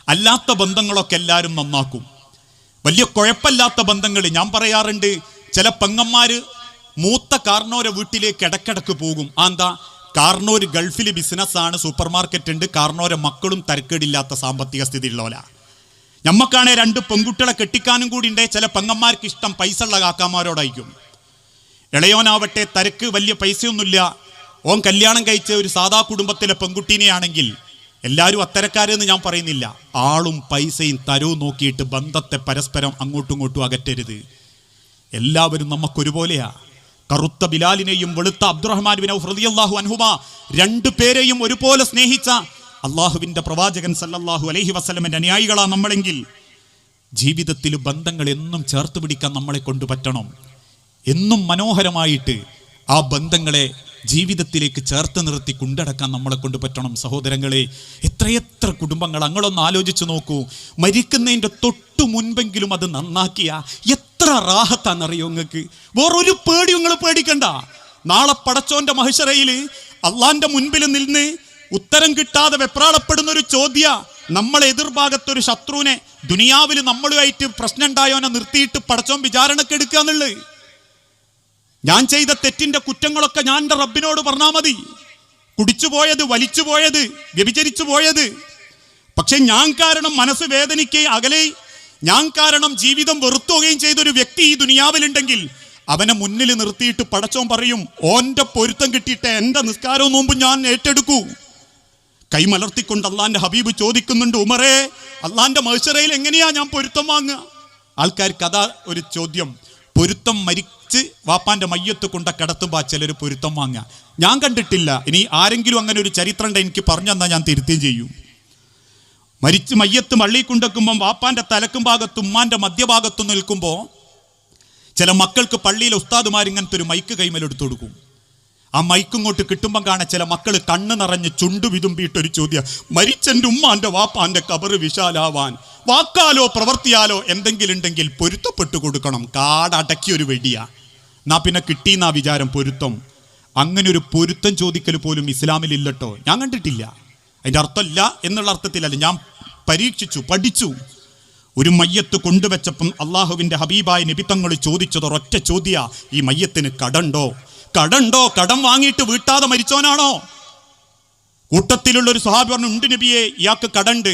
അല്ലാത്ത ബന്ധങ്ങളൊക്കെ എല്ലാവരും നന്നാക്കും. വലിയ കുഴപ്പമില്ലാത്ത ബന്ധങ്ങൾ ഞാൻ പറയാറുണ്ട്. ചില പെങ്ങന്മാർ മൂത്ത കാർണോരെ വീട്ടിലേക്ക് ഇടക്കിടക്ക് പോകും. ആ എന്താ? കാർണോര് ഗൾഫിൽ ബിസിനസ്സാണ് സൂപ്പർ മാർക്കറ്റ് ഉണ്ട് കാർണോരെ മക്കളും തരക്കേടില്ലാത്ത സാമ്പത്തിക സ്ഥിതി ഉള്ളവരാ ഞമ്മക്കാണെ രണ്ട് പെൺകുട്ടികളെ കെട്ടിക്കാനും കൂടി ഉണ്ടേ. ചില പെങ്ങന്മാർക്ക് ഇഷ്ടം പൈസ ഉള്ള കാക്കാമാരോടായിരിക്കും. ഇളയോനാവട്ടെ തരക്ക് വലിയ പൈസയൊന്നുമില്ല. ഓൻ കല്യാണം കഴിച്ച ഒരു സാധാ കുടുംബത്തിലെ പെൺകുട്ടീനെയാണെങ്കിൽ എല്ലാവരും അത്തരക്കാരെന്ന് ഞാൻ പറയുന്നില്ല. ആളും പൈസയും തരവും നോക്കിയിട്ട് ബന്ധത്തെ പരസ്പരം അങ്ങോട്ടും ഇങ്ങോട്ടും അകറ്റരുത്. എല്ലാവരും നമുക്കൊരുപോലെയാ കറുത്ത ബിലാലിനെയും വെളുത്ത അബ്ദുറഹ്മാൻ ബിൻ ഔഫ് റളിയല്ലാഹു അൻഹുമ രണ്ടു പേരെയും ഒരുപോലെ സ്നേഹിച്ച അള്ളാഹുവിന്റെ പ്രവാചകൻ സല്ലല്ലാഹു അലൈഹി വസ്ലമിന്റെ അനുയായികളാ നമ്മളെങ്കിൽ ജീവിതത്തിൽ ബന്ധങ്ങൾ എന്നും ചേർത്ത് പിടിക്കാൻ നമ്മളെ കൊണ്ട് പറ്റണം എന്നും മനോഹരമായിട്ട് ആ ബന്ധങ്ങളെ ജീവിതത്തിലേക്ക് ചേർത്ത് നിർത്തി കൊണ്ടടക്കാൻ നമ്മളെ കൊണ്ട് പറ്റണം. സഹോദരങ്ങളെ എത്രയെത്ര കുടുംബങ്ങൾ അങ്ങളൊന്ന് ആലോചിച്ച് നോക്കൂ. മരിക്കുന്നതിന്റെ തൊട്ടു മുൻപെങ്കിലും അത് നന്നാക്കിയ എത്ര റാഹത്താണെന്നറിയോ നിങ്ങൾക്ക്? വേറൊരു പേടി നിങ്ങൾ പേടിക്കണ്ട. നാളെ പടച്ചോന്റെ മഹിഷറയിൽ അള്ളാന്റെ മുൻപിൽ നിന്ന് ഉത്തരം കിട്ടാതെ വെപ്രാളപ്പെടുന്ന ഒരു ചോദ്യ നമ്മളെ എതിർഭാഗത്തൊരു ശത്രുവിനെ ദുനിയാവിൽ നമ്മളുമായിട്ട് പ്രശ്നം ഉണ്ടായോനെ നിർത്തിയിട്ട് പടച്ചോൻ വിചാരണക്കെടുക്കുക എന്നുള്ളത്. ഞാൻ ചെയ്ത തെറ്റിന്റെ കുറ്റങ്ങളൊക്കെ ഞാൻ എന്റെ റബ്ബിനോട് പറഞ്ഞാൽ മതി. കുടിച്ചു പോയത് വലിച്ചു പോയത് വ്യഭിചരിച്ചു പോയത്. പക്ഷെ ഞാൻ കാരണം മനസ്സ് വേദനിക്കുകയും അകലെ ഞാൻ കാരണം ജീവിതം വെറുത്തുകയും ചെയ്ത ഒരു വ്യക്തി ഈ ദുനിയാവിലുണ്ടെങ്കിൽ അവനെ മുന്നിൽ നിർത്തിയിട്ട് പടച്ചോൻ പറയും ഓന്റെ പൊരുത്തം കിട്ടിയിട്ട് എന്റെ നിസ്കാരവും നോമ്പും ഞാൻ ഏറ്റെടുക്കൂ. കൈമലർത്തിക്കൊണ്ട് അള്ളാന്റെ ഹബീബ് ചോദിക്കുന്നുണ്ട് ഉമറേ അള്ളാന്റെ മത്സരയിൽ എങ്ങനെയാ ഞാൻ പൊരുത്തം വാങ്ങുക? ആൾക്കാർക്ക് അതാ ഒരു ചോദ്യം. പൊരുത്തം മരിച്ച് വാപ്പാന്റെ മയ്യത്ത് കൊണ്ട കിടത്തുമ്പോൾ ചിലർ പൊരുത്തം വാങ്ങുക. ഞാൻ കണ്ടിട്ടില്ല. ഇനി ആരെങ്കിലും അങ്ങനെ ഒരു ചരിത്രം ഉണ്ട് എനിക്ക് പറഞ്ഞു തന്നാൽ ഞാൻ തിരുത്തുകയും ചെയ്യും. മരിച്ച് മയ്യത്ത് മള്ളി കൊണ്ടെക്കുമ്പം വാപ്പാന്റെ തലക്കും ഭാഗത്തും ഉമ്മാന്റെ മധ്യഭാഗത്തും നിൽക്കുമ്പോൾ ചില മക്കൾക്ക് പള്ളിയിലെ ഉസ്താദുമാർ ഇങ്ങനത്തെ ഒരു മൈക്ക് കൈമലെടുത്തു കൊടുക്കും. ആ മൈക്കിങ്ങോട്ട് കിട്ടുമ്പം കാണാൻ ചില മക്കൾ കണ്ണ് നിറഞ്ഞ് ചുണ്ടു വിതുമ്പിയിട്ടൊരു ചോദ്യം. മരിച്ചെന്റെ ഉമ്മാന്റെ വാപ്പാന്റെ കബറ് വിശാലാവാൻ. വാക്കാലോ പ്രവർത്തിയാലോ എന്തെങ്കിലും ഉണ്ടെങ്കിൽ പൊരുത്തപ്പെട്ടു കൊടുക്കണം. കാടടക്കിയൊരു വെടിയാ. എന്നാ പിന്നെ കിട്ടിയെന്നാ വിചാരം പൊരുത്തം. അങ്ങനെ ഒരു പൊരുത്തം ചോദിക്കൽ പോലും ഇസ്ലാമിൽ ഇല്ലട്ടോ. ഞാൻ കണ്ടിട്ടില്ല. അതിന്റെ അർത്ഥമില്ല എന്നുള്ള അർത്ഥത്തിലല്ല. ഞാൻ പരീക്ഷിച്ചു പഠിച്ചു. ഒരു മയ്യത്ത് കൊണ്ടുവച്ചപ്പം അള്ളാഹുവിന്റെ ഹബീബായ നിബിത്തങ്ങൾ ചോദിച്ചത് ഒരൊറ്റ ചോദ്യ. ഈ മയ്യത്തിന് കടണ്ടോ? കടണ്ടോ? കടം വാങ്ങിയിട്ട് വീട്ടാതെ മരിച്ചോനാണോ കൂട്ടത്തിലുള്ള ഒരു സ്വഹാബി പറഞ്ഞു ഉണ്ട് നബിയെ ഇയാൾക്ക് കടണ്ട്.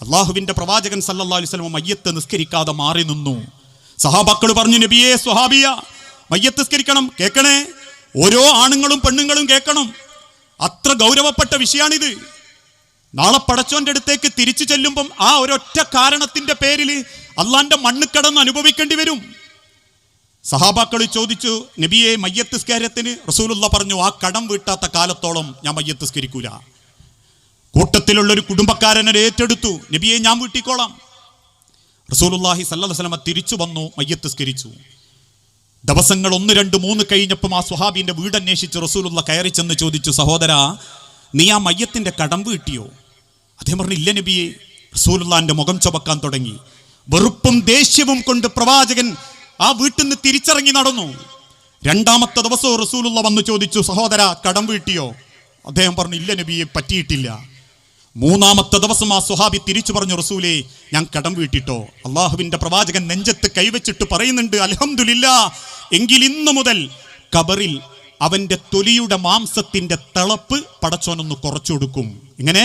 അള്ളാഹുവിന്റെ പ്രവാചകൻ സല്ലാ അലൈഹി വസല്ലം മയ്യത്ത് നിസ്കരിക്കാതെ മാറി നിന്നു. സഹാബാക്കൾ പറഞ്ഞു നബിയെ സ്വഹാബിയ മയ്യത്ത് നിസ്കരിക്കണം. കേൾക്കണേ ഓരോ ആണുങ്ങളും പെണ്ണുങ്ങളും കേൾക്കണം അത്ര ഗൗരവപ്പെട്ട വിഷയമാണിത് നാളെ പടച്ചോന്റെ അടുത്തേക്ക് തിരിച്ചു ചെല്ലുമ്പം ആ ഒരൊറ്റ കാരണത്തിന്റെ പേരിൽ അള്ളാന്റെ മണ്ണ് കടന്ന് അനുഭവിക്കേണ്ടി വരും. സഹാബാക്കൾ ചോദിച്ചു നബിയെ മയ്യത്തിസ്കാരത്തിന്? റസൂലുള്ള പറഞ്ഞു ആ കടം വീട്ടാത്ത കാലത്തോളം ഞാൻ മയ്യത്തിസ്കരിക്കൂല. കൂട്ടത്തിലുള്ള ഒരു കുടുംബക്കാരനെ ഏറ്റെടുത്തു. നബിയെ ഞാൻ വീട്ടിക്കോളാം. റസൂലുള്ളാഹി സല്ലല്ലാഹു അലൈഹി വസല്ലമ തിരിച്ചു വന്നു മയ്യത്തിസ്കരിച്ചു. ദിവസങ്ങൾ ഒന്ന് രണ്ട് മൂന്ന് കഴിഞ്ഞപ്പം ആ സ്വഹാബിന്റെ വീടന്വേഷിച്ച് റസൂലുള്ള കയറി ചെന്ന് ചോദിച്ചു സഹോദര നീ ആ മയ്യത്തിന്റെ കടം വീട്ടിയോ? അദ്ദേഹം പറഞ്ഞു ഇല്ല നബിയെ. റസൂലുള്ളാന്റെ മുഖം ചുമക്കാൻ തുടങ്ങി. വെറുപ്പും ദേഷ്യവും കൊണ്ട് പ്രവാചകൻ ആ വീട്ടിൽ നിന്ന് തിരിച്ചിറങ്ങി നടന്നു. രണ്ടാമത്തെ ദിവസവും റസൂലുള്ള വന്ന് ചോദിച്ചു സഹോദര കടം വീട്ടിയോ? അദ്ദേഹം പറഞ്ഞു ഇല്ല നബിയെ പറ്റിയിട്ടില്ല. മൂന്നാമത്തെ ദിവസം ആ സുഹാബി തിരിച്ചു പറഞ്ഞു റസൂലേ ഞാൻ കടം വീട്ടിട്ടോ? അള്ളാഹുവിന്റെ പ്രവാചകൻ നെഞ്ചത്ത് കൈവച്ചിട്ട് പറയുന്നുണ്ട് അലഹമില്ല എങ്കിൽ ഇന്നു മുതൽ കബറിൽ അവന്റെ തൊലിയുടെ മാംസത്തിന്റെ തിളപ്പ് പടച്ചോനൊന്ന് കുറച്ചു കൊടുക്കും. ഇങ്ങനെ